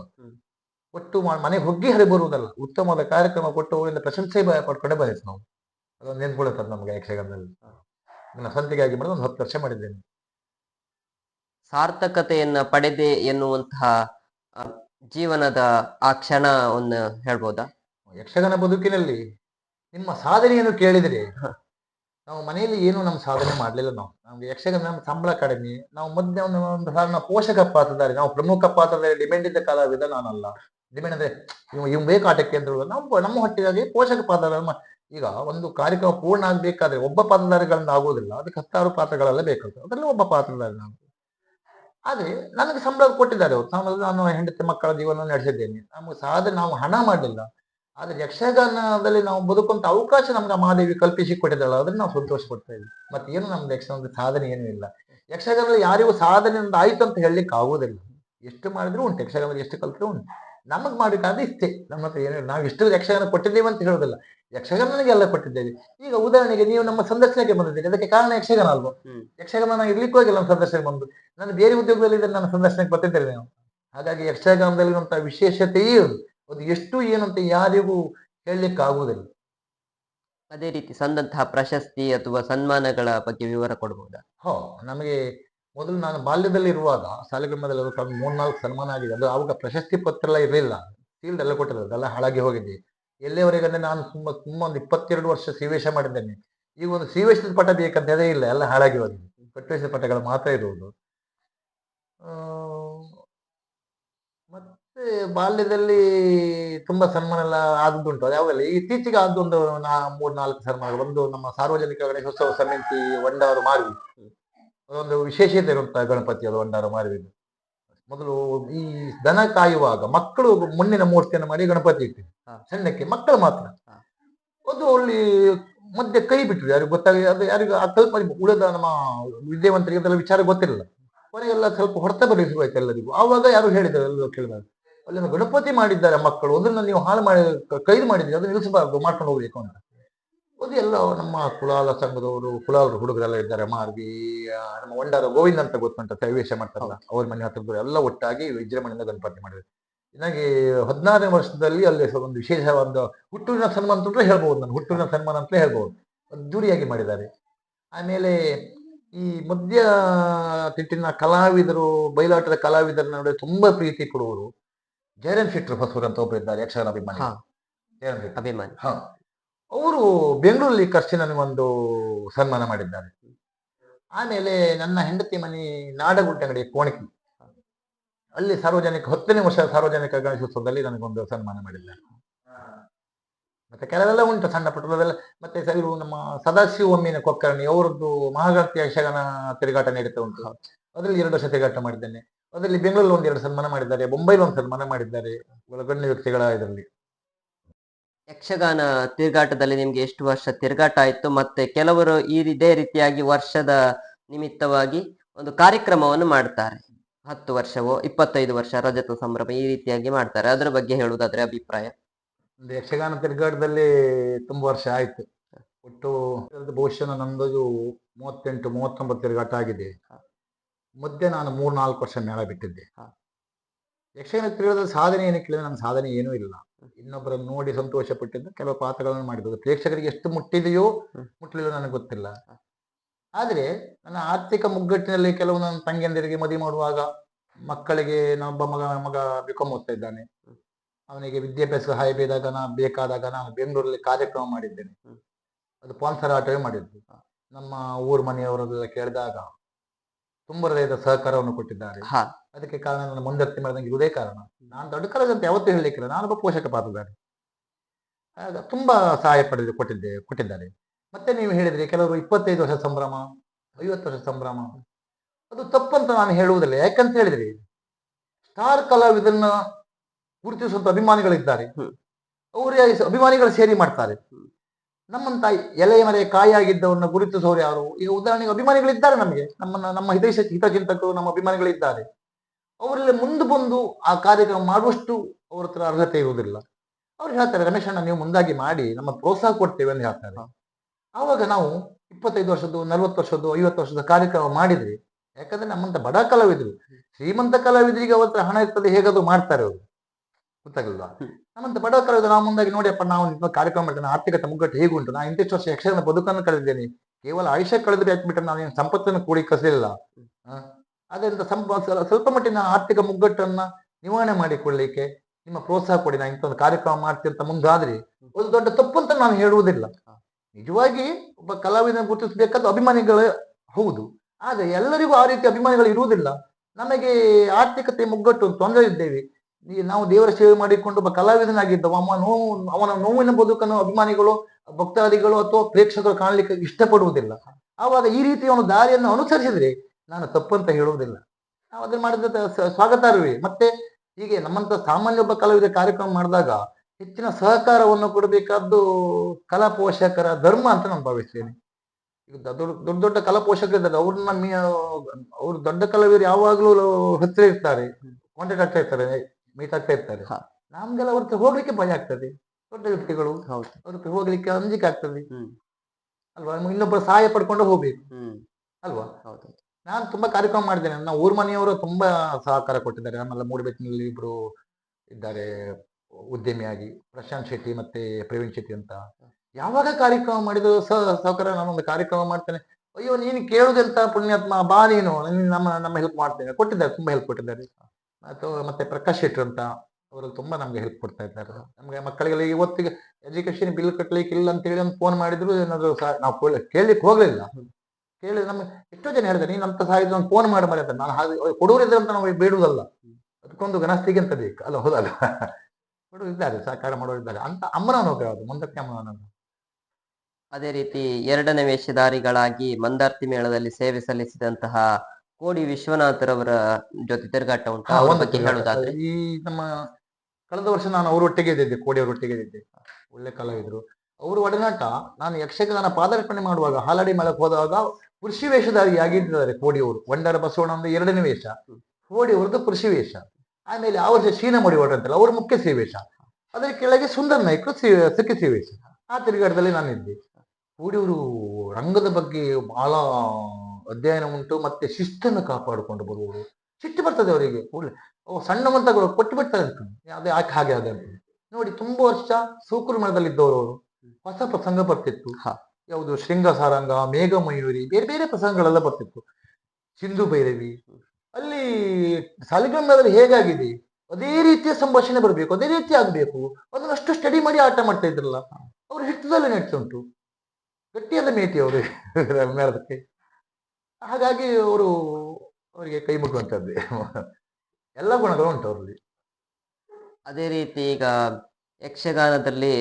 ಒಟ್ಟು ಮನೆಗೆ ಹೋಗಿ ಹರಿ ಬರುವುದಲ್ಲ. ಉತ್ತಮವಾದ ಕಾರ್ಯಕ್ರಮ ಕೊಟ್ಟು ಅವರಿಂದ ಪ್ರಶಂಸೆ ಪಡ್ಕೊಂಡೆ ಬರೈತೆ ನಾವು. ಅದೊಂದು ನೆನ್ಕೊಳುತ್ತದೆ ನಮ್ಗೆ ಯಕ್ಷಗಾನದಲ್ಲಿ. ನನ್ನ ಸ್ವಂತಿಗಾಗಿ ಮಾಡಿದ ಒಂದು ಹತ್ತು ವರ್ಷ ಮಾಡಿದ್ದೇನೆ. ಸಾರ್ಥಕತೆಯನ್ನ ಪಡೆದೆ ಎನ್ನುವಂತಹ ಜೀವನದ ಆ ಕ್ಷಣವನ್ನು ಹೇಳ್ಬೋದಾ? ಯಕ್ಷಗಾನ ಬದುಕಿನಲ್ಲಿ ನಿಮ್ಮ ಸಾಧನೆಯನ್ನು ಕೇಳಿದ್ರೆ. ನಾವು ಮನೆಯಲ್ಲಿ ಏನು ನಮ್ಮ ಸಾಧನೆ ಮಾಡಲಿಲ್ಲ ನಾವು. ನಮ್ಗೆ ಯಕ್ಷಗಾನ ನಮ್ಮ ಸಂಬಳ ಕಡಿಮೆ. ನಾವು ಮೊದಲೇ ಒಂದು ಒಂದು ಸಾಧಾರಣ ಪೋಷಕ ಪಾತ್ರಧಾರಿ, ನಾವು ಪ್ರಮುಖ ಪಾತ್ರದಲ್ಲಿ ಡಿಮ್ಯಾಂಡ್ ಇದ್ದ ಕಲಾವಿದ ನಾನಲ್ಲ. ಡಿಮ್ಯಾಂಡ್ ಅಂದ್ರೆ ಇವ್ ಇವ್ ಬೇಕಾಟಕ್ಕೆ ಅಂತ ನಾವು ನಮ್ಮ ಹೊಟ್ಟಿಗಾಗಿ ಪೋಷಕ ಪಾತ್ರ ಈಗ ಒಂದು ಕಾರ್ಯಕ್ರಮ ಪೂರ್ಣ ಆಗ್ಬೇಕಾದ್ರೆ ಒಬ್ಬ ಪಾತ್ರಧಾರಿಗಳಿಂದ ಆಗೋದಿಲ್ಲ ಅದಕ್ಕೆ ಹತ್ತಾರು ಪಾತ್ರಗಳೆಲ್ಲ ಬೇಕಾಗ್ತದೆ. ಅದರಲ್ಲಿ ಒಬ್ಬ ಪಾತ್ರಧಾರಿ ನಾವು. ಆದ್ರೆ ನನಗೆ ಸಂಬಳ ಕೊಟ್ಟಿದ್ದಾರೆ ಅವ್ರು. ನಾನು ಹೆಂಡತಿ ಮಕ್ಕಳ ಜೀವನ ನಡೆಸಿದ್ದೇನೆ. ನಮಗೆ ಸಾಧನೆ ನಾವು ಹಣ ಮಾಡಲಿಲ್ಲ ಆದ್ರೆ ಯಕ್ಷಗಾನದಲ್ಲಿ ನಾವು ಬದುಕುವಂತ ಅವಕಾಶ ನಮ್ಗೆ ಮಹಾದೇವಿ ಕಲ್ಪಿಸಿ ಕೊಟ್ಟಿದ್ದಾಳೆ ಅದ್ರ ನಾವು ಸಂತೋಷ ಪಡ್ತಾ ಇದ್ವಿ ಮತ್ತೆ ಏನು ನಮ್ದು ಯಕ್ಷಗಾನದ ಸಾಧನೆ ಏನೂ ಇಲ್ಲ. ಯಕ್ಷಗಾನದಲ್ಲಿ ಯಾರಿಗೂ ಸಾಧನೆಯಿಂದ ಆಯ್ತು ಅಂತ ಹೇಳಲಿಕ್ಕೆ ಆಗೋದಿಲ್ಲ ಎಷ್ಟು ಮಾಡಿದ್ರು ಉಂಟು ಯಕ್ಷಗಾನದಲ್ಲಿ ಎಷ್ಟು ಕಲ್ತ್ರೂ ಉಂಟು. ನಮಗ್ ಮಾಡಬೇಕಾದ್ರೆ ಇಷ್ಟೇ. ನಮ್ಮ ಹತ್ರ ಏನಿಲ್ಲ ನಾವು ಇಷ್ಟು ಯಕ್ಷಗಾನ ಕೊಟ್ಟಿದ್ದೇವೆ ಅಂತ ಹೇಳೋದಿಲ್ಲ ಯಕ್ಷಗಾನನಿಗೆ ಎಲ್ಲ ಕೊಟ್ಟಿದ್ದೇವೆ. ಈಗ ಉದಾಹರಣೆಗೆ ನೀವು ನಮ್ಮ ಸಂದರ್ಶನಕ್ಕೆ ಬಂದಿದ್ದೀರಿ. ಅದಕ್ಕೆ ಕಾರಣ ಯಕ್ಷಗಾನ ಅಲ್ವಾ. ಯಕ್ಷಗಾನ ನಾನು ಹೋಗಿಲ್ಲ ನಮ್ಮ ಸಂದರ್ಶನಕ್ಕೆ ಬಂದು. ನಾನು ಬೇರೆ ಉದ್ಯೋಗದಲ್ಲಿ ಇದ್ದರೆ ನನ್ನ ಸಂದರ್ಶನಕ್ಕೆ ಬರ್ತಿದ್ದೇನೆ. ನಾವು ಹಾಗಾಗಿ ಯಕ್ಷಗಾನದಲ್ಲಿರುವಂತಹ ವಿಶೇಷತೆಯೇ ಅದು ಎಷ್ಟು ಏನು ಅಂತ ಯಾರಿಗೂ ಹೇಳಲಿಕ್ಕೆ ಆಗುವುದಿಲ್ಲ ಅದೇ ರೀತಿ ಸಂದಂತಹ ಪ್ರಶಸ್ತಿ ಅಥವಾ ಸನ್ಮಾನಗಳ ಬಗ್ಗೆ ವಿವರ ಕೊಡಬಹುದಾ ಹೋ ನಮಗೆ ಮೊದಲು ನಾನು ಬಾಲ್ಯದಲ್ಲಿ ಇರುವಾಗ ಶಾಲೆಗಮ್ಮದಲ್ಲಿ ಮೂರು ಮೂರ್ನಾಲ್ಕು ಸನ್ಮಾನ ಆಗಿದೆ. ಅದು ಅವಾಗ ಪ್ರಶಸ್ತಿ ಪತ್ರ ಎಲ್ಲ ಇರಲಿಲ್ಲ. ಸೀಲ್ಡ್ ಎಲ್ಲ ಕೊಟ್ಟಿರೋದು ಅದೆಲ್ಲ ಹಾಳಾಗಿ ಹೋಗಿದೆ. ಎಲ್ಲಿಯವರೆಗೆ ಅಂದ್ರೆ ನಾನು ತುಂಬಾ ತುಂಬಾ ಒಂದು ಇಪ್ಪತ್ತೆರಡು ವರ್ಷ ಸಿವೇಶ ಮಾಡಿದ್ದೇನೆ. ಈಗ ಒಂದು ಸಿವೇಶದ ಪಟ ಅದೇ ಇಲ್ಲ. ಎಲ್ಲ ಹಾಳಾಗಿ ಹೋಗಿದೆ. ಕಟ್ಟುವೇಶದ ಪಟಗಳು ಮಾತ್ರ ಇರುವುದು. ಬಾಲ್ಯದಲ್ಲಿ ತುಂಬಾ ಸನ್ಮಾನ ಎಲ್ಲ ಆದದ್ದುಂಟು ಅದು ಯಾವಾಗಲ್ಲ ಇತ್ತೀಚೆಗೆ ಆದೊಂದು ನಾ ಮೂರ್ ನಾಲ್ಕು ಸನ್ಮಾನ ಒಂದು ನಮ್ಮ ಸಾರ್ವಜನಿಕ ಗಣೇಶೋತ್ಸವ ಸಮಿತಿ ಒಂಡಾರು ಮಾರ್ವಿ ಅದೊಂದು ವಿಶೇಷತೆ ಇರುವಂತಹ ಗಣಪತಿ ಅದು ಒಂಡಾರು ಮಾರ್ವಿ ಮೊದಲು ಈ ದನ ಕಾಯುವಾಗ ಮಕ್ಕಳು ಮಣ್ಣಿನ ಮೂರ್ತಿಯನ್ನು ಮಾಡಿ ಗಣಪತಿ ಇಟ್ಟಿದ್ರು. ಸಣ್ಣಕ್ಕೆ ಮಕ್ಕಳು ಮಾತ್ರ. ಅದು ಅಲ್ಲಿ ಮಧ್ಯೆ ಕೈ ಬಿಟ್ಟರು ಯಾರಿಗೂ ಗೊತ್ತಾಗಿ ಅದು ಯಾರಿಗೂ ಆ ಕಲ್ಪ ಉಳಿದ ನಮ್ಮ ವಿದ್ಯಾವಂತರಿಗೆ ಅದೆಲ್ಲ ವಿಚಾರ ಗೊತ್ತಿರಲಿಲ್ಲ. ಕೊನೆಗೆಲ್ಲ ಸ್ವಲ್ಪ ಹೊಡೆತ ಬರಲಿಕ್ಕೆ ಶುರುವಾಯ್ತು ಎಲ್ಲರಿಗೂ. ಆವಾಗ ಯಾರು ಹೇಳಿದ್ದಾರೆ ಎಲ್ಲರೂ ಕೇಳಿದಾಗ. ಅಲ್ಲಿ ಒಂದು ಗಣಪತಿ ಮಾಡಿದ್ದಾರೆ ಮಕ್ಕಳು. ಅದನ್ನ ನೀವು ಹಾಳು ಮಾಡಿ ಕೈದು ಮಾಡಿದ್ರಿ ಅದನ್ನ ನಿಲ್ಲಿಸಬಾರ್ದು ಮಾಡ್ಕೊಂಡು ಹೋಗ್ಬೇಕು ಅಂತ ಅದು ಎಲ್ಲ ನಮ್ಮ ಕುಲಾಲ ಸಂಘದವರು ಕುಲಾಲರು ಹುಡುಗರೆಲ್ಲ ಇದ್ದಾರೆ. ಮಾರ್ಗಿ ನಮ್ಮ ಒಂಡಾರ ಗೋವಿಂದ ಅಂತ ಗೊತ್ತುಂಟ ಕೈವೇಶ ಮಾಡ್ತಾರಲ್ಲ ಅವ್ರ ಮನೆ ಹತ್ರದವರು ಎಲ್ಲ ಒಟ್ಟಾಗಿ ವಿಜೃಂಭಣೆಯಿಂದ ಗಣಪತಿ ಮಾಡಿದ್ರು ಇನ್ನಾಗಿ ಹದಿನಾರನೇ ವರ್ಷದಲ್ಲಿ ಅಲ್ಲಿ ಒಂದು ವಿಶೇಷ ಒಂದು ಹುಟ್ಟೂರಿನ ಸನ್ಮಾನ ಅಂತ ಹೇಳ್ಬೋದು ನಾನು. ಹುಟ್ಟೂರಿನ ಸನ್ಮಾನ ಅಂತಲೇ ಹೇಳ್ಬೋದು. ಅದ್ದೂರಿಯಾಗಿ ಮಾಡಿದ್ದಾರೆ. ಆಮೇಲೆ ಈ ಮಧ್ಯ ತಿಟ್ಟಿನ ಕಲಾವಿದರು ಬಯಲಾಟದ ಕಲಾವಿದರ ನಡುವೆ ತುಂಬಾ ಪ್ರೀತಿ ಕೊಡುವರು ಜಯರಾಮ್ ಶೆಟ್ಟರ್ ಹೊಸೂರ್ ಅಂತ ಒಬ್ಬರು ಇದ್ದಾರೆ ಯಕ್ಷಗಾನ ಅಭಿಮಾನಿ ಹಾ. ಶೆಟ್ಟರ್. ಅಭಿಮಾನಿ. ಹಾ. ಅವರು ಬೆಂಗಳೂರಲ್ಲಿ ಖರ್ಚು ಒಂದು ಸನ್ಮಾನ ಮಾಡಿದ್ದಾರೆ. ಆಮೇಲೆ ನನ್ನ ಹೆಂಡತಿ ಮನೆ ನಾಡಗುಡ್ಡ ಅಂಗಡಿ ಕೋಣಕಿ. ಅಲ್ಲಿ ಸಾರ್ವಜನಿಕ ಹತ್ತನೇ ವರ್ಷ ಸಾರ್ವಜನಿಕ ಗಣೇಶೋತ್ಸವದಲ್ಲಿ ನನಗೊಂದು ಸನ್ಮಾನ ಮಾಡಿದ್ದಾರೆ. ಮತ್ತೆ ಕೆಲವೆಲ್ಲ ಉಂಟು ಸಣ್ಣ ಪುಟ್ಟದೆಲ್ಲ ಮತ್ತೆ ಸ- ಇವರು ನಮ್ಮ ಸದಾಶಿವ ಒಮ್ಮಿನ ಕೊಕ್ಕರ್ಣಿ ಅವರದ್ದು ಮಹಾಗಣತಿ ಯಕ್ಷಗಾನ ತಿರುಗಾಟ ನಡೀತಾ ಉಂಟು. ಅದರಲ್ಲಿ ಎರಡು ವರ್ಷ ತಿರುಗಾಟ ಮಾಡಿದ್ದೇನೆ. ಅದರಲ್ಲಿ ಬೆಂಗಳೂರಲ್ಲಿ ಒಂದೆರಡು ಸನ್ಮಾನ ಮಾಡಿದ್ದಾರೆ ಮುಂಬೈಲಿ ಒಂದು ಸನ್ಮಾನ ಮಾಡಿದ್ದಾರೆ ಒಳಗಣ್ಣ ವ್ಯಕ್ತಿಗಳ ಇದರಲ್ಲಿ. ಯಕ್ಷಗಾನ ತಿರುಗಾಟದಲ್ಲಿ ನಿಮ್ಗೆ ಎಷ್ಟು ವರ್ಷ ತಿರುಗಾಟ ಆಯ್ತು ಮತ್ತೆ ಕೆಲವರು ಈ ಇದೇ ರೀತಿಯಾಗಿ ವರ್ಷದ ನಿಮಿತ್ತವಾಗಿ ಒಂದು ಕಾರ್ಯಕ್ರಮವನ್ನು ಮಾಡ್ತಾರೆ. ಹತ್ತು ವರ್ಷವೋ ಇಪ್ಪತ್ತೈದು ವರ್ಷ ರಜತ ಸಂಭ್ರಮ ಈ ರೀತಿಯಾಗಿ ಮಾಡ್ತಾರೆ. ಅದರ ಬಗ್ಗೆ ಹೇಳುವುದಾದ್ರೆ ಅಭಿಪ್ರಾಯ? ಒಂದು ಯಕ್ಷಗಾನ ತಿರುಗಾಟದಲ್ಲಿ ತುಂಬಾ ವರ್ಷ ಆಯ್ತು. ಒಟ್ಟು ಬಹುಶಃ ನಂದು ಮೂವತ್ತೆಂಟು ಮೂವತ್ತೊಂಬತ್ತು ತಿರುಗಾಟ ಆಗಿದೆ. ಮಧ್ಯೆ ನಾನು ಮೂರ್ ನಾಲ್ಕು ವರ್ಷ ಮೇಳ ಬಿಟ್ಟಿದ್ದೆ. ಯಕ್ಷಗಾನ ತಿರುಗಾಟದ ಸಾಧನೆ ಏನು ಕೇಳಿದ್ರೆ ನನ್ನ ಸಾಧನೆ ಏನೂ ಇಲ್ಲ. ಇನ್ನೊಬ್ಬರನ್ನು ನೋಡಿ ಸಂತೋಷ ಪಟ್ಟಿದ್ದು ಕೆಲವು ಪಾತ್ರಗಳನ್ನು ಮಾಡಿದ್ದು. ಪ್ರೇಕ್ಷಕರಿಗೆ ಎಷ್ಟು ಮುಟ್ಟಿದೆಯೋ. ಮುಟ್ಟಲಿಲ್ಲ ನನಗೆ ಗೊತ್ತಿಲ್ಲ. ಆದ್ರೆ ನನ್ನ ಆರ್ಥಿಕ ಮುಗ್ಗಟ್ಟಿನಲ್ಲಿ ಕೆಲವು ನನ್ನ ತಂಗಿಯಂದಿರಿಗೆ ಮದುವೆ ಮಾಡುವಾಗ ಮಕ್ಕಳಿಗೆ ನನ್ನೊಬ್ಬ ಮಗ ಮಗ ಬಿಕಾಮ್ ಓದ್ತಾ ಇದ್ದಾನೆ. ಅವನಿಗೆ ವಿದ್ಯಾಭ್ಯಾಸ ಸಹಾಯ ಬೇದಾಗ ನಾನು ಬೇಕಾದಾಗ ನಾನು ಬೆಂಗಳೂರಲ್ಲಿ ಕಾರ್ಯಕ್ರಮ ಮಾಡಿದ್ದೇನೆ. ಅದು ಪಾನ್ಸರ್ ಆಟವೇ ಮಾಡಿದ್ದು. ನಮ್ಮ ಊರ್ ಮನೆಯವರೆಲ್ಲ ಕೇಳಿದಾಗ ತುಂಬ ಹೃದಯದ ಸಹಕಾರವನ್ನು ಕೊಟ್ಟಿದ್ದಾರೆ. ಹಾ. ಅದಕ್ಕೆ ಕಾರಣ ನನ್ನ ಮುಂದತ್ತಿ ಮಾಡಿದಂಗೆ ಇರುವುದೇ ಕಾರಣ. ನಾನು ದೊಡ್ಡ ಅಂತ ಯಾವತ್ತೂ ಹೇಳಲಿಕ್ಕಿಲ್ಲ. ನಾನೊಬ್ಬ ಪೋಷಕ ಪಾತ್ರಧಾರಿ. ಆಗ ತುಂಬಾ ಸಹಾಯ ಪಡೆದು ಕೊಟ್ಟಿದ್ದೆ ಕೊಟ್ಟಿದ್ದಾರೆ. ಮತ್ತೆ ನೀವು ಹೇಳಿದ್ರಿ ಕೆಲವರು ಇಪ್ಪತ್ತೈದು ವರ್ಷ ಸಂಭ್ರಮ ಐವತ್ತು ವರ್ಷ ಸಂಭ್ರಮ. ಅದು ತಪ್ಪಂತ ನಾನು ಹೇಳುವುದಿಲ್ಲ. ಯಾಕಂತ ಹೇಳಿದ್ರಿ ಸ್ಟಾರ್ ಕಲಾವಿದನ್ನ ಗುರುತಿಸುವಂತ ಅಭಿಮಾನಿಗಳಿದ್ದಾರೆ. ಅವರೇ ಅಭಿಮಾನಿಗಳು ಸೇರಿ ಮಾಡ್ತಾರೆ. ನಮ್ಮಂತ ಎಲೆ ಮರೆ ಕಾಯಿಯಾಗಿದ್ದವನ್ನ ಗುರುತಿಸೋರು ಯಾರು? ಈಗ ಉದಾಹರಣೆಗೆ ಅಭಿಮಾನಿಗಳಿದ್ದಾರೆ ನಮಗೆ. ನಮ್ಮನ್ನ ನಮ್ಮ ಹಿತೈಷ ಹಿತಚಿಂತಕರು ನಮ್ಮ ಅಭಿಮಾನಿಗಳಿದ್ದಾರೆ. ಅವರಲ್ಲಿ ಮುಂದೆ ಬಂದು ಆ ಕಾರ್ಯಕ್ರಮ ಮಾಡುವಷ್ಟು ಅವ್ರ ಹತ್ರ ಅರ್ಹತೆ ಇರುವುದಿಲ್ಲ. ಅವ್ರು ಹೇಳ್ತಾರೆ ರಮೇಶಣ್ಣ ಅಣ್ಣ ನೀವು ಮುಂದಾಗಿ ಮಾಡಿ ನಮ್ಮ ಪ್ರೋತ್ಸಾಹ ಕೊಡ್ತೇವೆ ಅಂತ ಹೇಳ್ತಾರೆ. ಆವಾಗ ನಾವು ಇಪ್ಪತ್ತೈದು ವರ್ಷದ್ದು ನಲವತ್ತು ವರ್ಷದ್ದು ಐವತ್ತು ವರ್ಷದ ಕಾರ್ಯಕ್ರಮ ಮಾಡಿದ್ರಿ ಯಾಕಂದ್ರೆ ನಮ್ಮಂತ ಬಡ ಕಲಾವಿದ್ರು. ಶ್ರೀಮಂತ ಕಲಾವಿದರಿಗೆ ಅವತ್ತ ಹಣ ಇರ್ತದೆ ಹೇಗದು ಮಾಡ್ತಾರೆ ಅವರು. ಗೊತ್ತಾಗಲ್ವಾ. ನಮ್ಮಂತ ಬಡವ ಕಲಾವಿದರು ನಾವು ಮುಂದಾಗಿ ನೋಡಿಯಪ್ಪ, ನಾವು ನಿಮ್ಮ ಕಾರ್ಯಕ್ರಮ ಮಾಡ್ತೇನೆ ಆರ್ಥಿಕತೆ ಮುಗ್ಗಟ್ಟು ಹೇಗುಂಟು? ನಾನು ಇಂತಿಷ್ಟು ವರ್ಷ ಯಕ್ಷಗಾನ ಬದುಕನ್ನು ಕಳೆದಿದ್ದೇನೆ. ಕೇವಲ ಆಯುಷ್ಯ ಕಳೆದ್ರೆ ಯಾಕೆ ನಾನು ಏನು ಸಂಪತ್ತನ್ನು ಕೂಡಿ ಕಸಲಿಲ್ಲ? ಅದರಿಂದ ಸ್ವಲ್ಪ ಮಟ್ಟಿನ ಆರ್ಥಿಕ ಮುಗ್ಗಟ್ಟನ್ನ ನಿವಾರಣೆ ಮಾಡಿಕೊಳ್ಳಿಕ್ಕೆ ನಿಮ್ಮ ಪ್ರೋತ್ಸಾಹ ಕೊಡಿ. ನಾನು ಇಂಥ ಒಂದು ಕಾರ್ಯಕ್ರಮ ಮಾಡ್ತೀನಿ ಅಂತ ಮುಂದಾದ್ರೆ ಒಂದು ದೊಡ್ಡ ತಪ್ಪು ಅಂತ ನಾನು ಹೇಳುವುದಿಲ್ಲ. ನಿಜವಾಗಿ ಒಬ್ಬ ಕಲಾವಿದನ ಗುರುತಿಸಬೇಕಾದ ಅಭಿಮಾನಿಗಳು ಹೌದು. ಆದರೆ ಎಲ್ಲರಿಗೂ ಆ ರೀತಿ ಅಭಿಮಾನಿಗಳು ಇರುವುದಿಲ್ಲ. ನಮಗೆ ಆರ್ಥಿಕತೆ ಮುಗ್ಗಟ್ಟು ತೊಂದರೆ ಇದ್ದೇವೆ. ನಾವು ದೇವರ ಸೇವೆ ಮಾಡಿಕೊಂಡು ಒಬ್ಬ ಕಲಾವಿದನಾಗಿದ್ದವ, ಅವ ನೋವು, ಅವನ ನೋವಿನ ಬದುಕನ್ನು ಅಭಿಮಾನಿಗಳು, ಭಕ್ತಾದಿಗಳು ಅಥವಾ ಪ್ರೇಕ್ಷಕರು ಕಾಣಲಿಕ್ಕೆ ಇಷ್ಟಪಡುವುದಿಲ್ಲ. ಆವಾಗ ಈ ರೀತಿ ಅವನು ದಾರಿಯನ್ನು ಅನುಸರಿಸಿದ್ರೆ ನಾನು ತಪ್ಪಂತ ಹೇಳುವುದಿಲ್ಲ. ನಾವು ಅದನ್ನ ಮಾಡಿದ ಸ್ವಾಗತಾರ್ವಿ ಮತ್ತೆ ಹೀಗೆ ನಮ್ಮಂತ ಸಾಮಾನ್ಯ ಒಬ್ಬ ಕಲಾವಿದ ಕಾರ್ಯಕ್ರಮ ಮಾಡಿದಾಗ ಹೆಚ್ಚಿನ ಸಹಕಾರವನ್ನು ಕೊಡಬೇಕಾದ್ದು ಕಲಾ ಪೋಷಕರ ಧರ್ಮ ಅಂತ ನಾನು ಭಾವಿಸ್ತೇನೆ. ಈಗ ದೊಡ್ಡ ದೊಡ್ಡ ದೊಡ್ಡ ಕಲಾ ಪೋಷಕರು ಇದ್ದಾರೆ ಅವ್ರನ್ನ ಅವ್ರು ದೊಡ್ಡ ಕಲಾವಿದರು ಯಾವಾಗಲೂ ಹತ್ತಿರ ಇರ್ತಾರೆ ಕಾಂಟ್ಯಾಕ್ಟ್ ಆಗ್ತಾ ಇರ್ತಾರೆ. ಮೀಟ್ ಆಗ್ತಾ ಇರ್ತಾರೆ. ನಮ್ಗೆಲ್ಲ ಅವ್ರಿಗೆ ಹೋಗ್ಲಿಕ್ಕೆ ಭಯ ಆಗ್ತದೆ. ದೊಡ್ಡ ವ್ಯಕ್ತಿಗಳು ಹೌದು. ಅವ್ರ ಹತ್ರ ಹೋಗ್ಲಿಕ್ಕೆ ಅಂಜಿಕೆ ಆಗ್ತದೆ. ಅಲ್ವಾ? ಇನ್ನೊಬ್ಬರು ಸಹಾಯ ಪಡ್ಕೊಂಡು ಹೋಗ್ಬೇಕು. ಅಲ್ವಾ? ಹೌದು. ನಾನು ತುಂಬಾ ಕಾರ್ಯಕ್ರಮ ಮಾಡಿದ್ದೇನೆ. ನನ್ನ ಊರ್ ಮನೆಯವರು ತುಂಬಾ ಸಹಕಾರ ಕೊಟ್ಟಿದ್ದಾರೆ. ನಮ್ಮೆಲ್ಲ ಮೂಡಬೇಕಿನಲ್ಲಿ ಇಬ್ರು ಇದ್ದಾರೆ. ಉದ್ಯಮಿಯಾಗಿ ಪ್ರಶಾಂತ್ ಶೆಟ್ಟಿ ಮತ್ತೆ ಪ್ರವೀಣ್ ಶೆಟ್ಟಿ ಅಂತ. ಯಾವಾಗ ಕಾರ್ಯಕ್ರಮ ಮಾಡಿದ್ರು ಸಹ ಸಹಕಾರ ನಾನೊಂದು ಕಾರ್ಯಕ್ರಮ ಮಾಡ್ತೇನೆ. ಅಯ್ಯೋ ನೀನು ಕೇಳುದಂತ ಪುಣ್ಯಾತ್ಮ ಬಾ ನೀನು. ನೀನು ನಮ್ಮ ನಮ್ಮ ಹೆಲ್ಪ್ ಮಾಡ್ತೇನೆ. ಕೊಟ್ಟಿದ್ದಾರೆ ತುಂಬಾ ಹೆಲ್ಪ್ ಕೊಟ್ಟಿದ್ದಾರೆ. ಮತ್ತು ಮತ್ತೆ ಪ್ರಕಾಶ್ ಶೆಟ್ರ್ ಅಂತ ಅವರು ತುಂಬಾ ನಮ್ಗೆ ಹೆಲ್ಪ್ ಕೊಡ್ತಾ ಇದ್ದಾರೆ. ನಮಗೆ ಮಕ್ಕಳಿಗೆಲ್ಲ ಇವತ್ತಿಗೆ ಎಜುಕೇಶನ್ ಬಿಲ್ ಕಟ್ಟಲಿಕ್ಕೆ ಇಲ್ಲ ಅಂತ ಹೇಳಿ ಒಂದು ಫೋನ್ ಮಾಡಿದ್ರು, ಏನಾದರೂ ಸಹ ನಾವು ಕೇಳಲಿಕ್ಕೆ ಹೋಗಲಿಲ್ಲ. ಹೋಗ್ಲಿಲ್ಲ ಕೇಳಿ ನಮ್ಗೆ ಎಷ್ಟೋ ಜನ ಹೇಳಿದ್ದಾರೆ, ನೀನು ಅಂತ ಸಹ ಒಂದು ಫೋನ್ ಮಾಡಿ ಮರೆ ಅಂತ. ನಾನು ಹಾಗೆ ಕೊಡೋರಿದ್ರೆ ಅಂತ ನಾವು ಬೇಡುವುದಲ್ಲ ಅದಕ್ಕೊಂದು ಘನಸ್ತಿಗೆ ಅಂತ ಬೇಕು. ಅಲ್ಲ, ಹೌದಲ್ಲ? ಕೊಡೋರು ಸಹಕಾರ ಮಾಡೋರು ಇದ್ದಾರೆ. ಅಂತ ಅಮ್ಮನ ಅನುಭವ ಅದು ಮುಂದಕ್ಕೆ ಅಮ್ಮನ ಅದೇ ರೀತಿ ಎರಡನೇ ವೇಷಧಾರಿಗಳಾಗಿ ಮಂದಾರ್ತಿ ಮೇಳದಲ್ಲಿ ಸೇವೆ ಸಲ್ಲಿಸಿದಂತಹ ಕೋಡಿ ವಿಶ್ವನಾಥರವರ ಜೊತೆ ತಿರುಗಾಟ ಉಂಟು ಹಾ, ಅವ್ರ ಒಂದು ಬಗ್ಗೆ ಹೇಳುದಾದ್ರೆ? ಈ ನಮ್ಮ ಕಳೆದ ವರ್ಷ ನಾನು ಅವರೊಟ್ಟಿಗೆ ಇದ್ದಿದ್ದೆ ಕೋಡಿ ಅವರೊಟ್ಟಿಗೆ ಇದ್ದಿದ್ದೆ. ಒಳ್ಳೆ ಕಲಾವಿದರು. ಅವರು ಒಡನಾಟ ನಾನು ಯಕ್ಷಗಾನ ಪಾದಾರ್ಪಣೆ ಮಾಡುವಾಗ ಹಾಲಾಡಿ ಮೇಳಕ್ಕೆ ಹೋದಾಗ ಕೃಷಿ ವೇಷಧಾರಿಯಾಗಿದ್ದಾರೆ ಕೋಡಿ ಅವರು. ವಂಡರ ಬಸವಣ್ಣ ಒಂದು ಎರಡನೇ ವೇಷ. ಕೋಡಿ ಅವರದ್ದು ಕೃಷಿ ವೇಷ. ಆಮೇಲೆ ಆ ವರ್ಷ ಶೀನ ಮಡಿವಾಡ್ರು ಅಂತಲ್ಲ ಅವರು ಮುಖ್ಯ ಶ್ರೀ ವೇಷ. ಅದರ ಕೆಳಗೆ ಸುಂದರ್ ನಾಯ್ಕರು ಶ್ರೀ ಸಖಿ ಆ ತಿರುಗಾಟದಲ್ಲಿ ನಾನಿದ್ದೆ. ಕೋಡಿಯವರು ರಂಗದ ಬಗ್ಗೆ ಬಹಳ ಅಧ್ಯಯನ ಉಂಟು ಮತ್ತೆ ಶಿಸ್ತನ್ನು ಕಾಪಾಡಿಕೊಂಡು ಬರುವವರು. ಸಿಟ್ಟು ಬರ್ತದೆ ಅವರಿಗೆ. ಓ ಸಣ್ಣ ಮಂತಗಳು ಕೊಟ್ಟು ಬಿಡ್ತಾರೆ ಅಂತ. ಅದೇ ಯಾಕೆ ಹಾಗೆ ಅದೇ ಅಂತ. ನೋಡಿ ತುಂಬಾ ವರ್ಷ ಸೂಕುರು ಮೇಳದಲ್ಲಿ ಇದ್ದವರು ಅವರು. ಹೊಸ ಪ್ರಸಂಗ ಬರ್ತಿತ್ತು. ಹಾ. ಯಾವುದು ಶೃಂಗ ಸಾರಂಗ ಮೇಘ ಮಯೂರಿ ಬೇರೆ ಬೇರೆ ಪ್ರಸಂಗಗಳೆಲ್ಲ ಬರ್ತಿತ್ತು. ಸಿಂಧು ಭೈರವಿ. ಅಲ್ಲಿ ಸಾಲಿಗ್ರಾಮದಲ್ಲಿ ಹೇಗಾಗಿದೆ? ಅದೇ ರೀತಿಯ ಸಂಭಾಷಣೆ ಬರಬೇಕು ಅದೇ ರೀತಿ ಆಗಬೇಕು. ಅದನ್ನ ಅಷ್ಟು ಸ್ಟಡಿ ಮಾಡಿ ಆಟ ಮಾಡ್ತಾ ಇದ್ರಲ್ಲ. ಅವ್ರ ಹಿಟ್ಟದಲ್ಲಿ ನೆಟ್ಸುಂಟು ಗಟ್ಟಿಯಾದ ಮೇಟಿ ಅವರು. ಮೇಳದಕ್ಕೆ ಹಾಗಾಗಿ ಅವರು ಅವರಿಗೆ ಕೈ ಮುಟ್ಟುವಂಥದ್ದು. ಎಲ್ಲ ಗುಣಗಳು ಉಂಟು ಅವರಲ್ಲಿ. ಅದೇ ರೀತಿ ಈಗ ಯಕ್ಷಗಾನದಲ್ಲಿ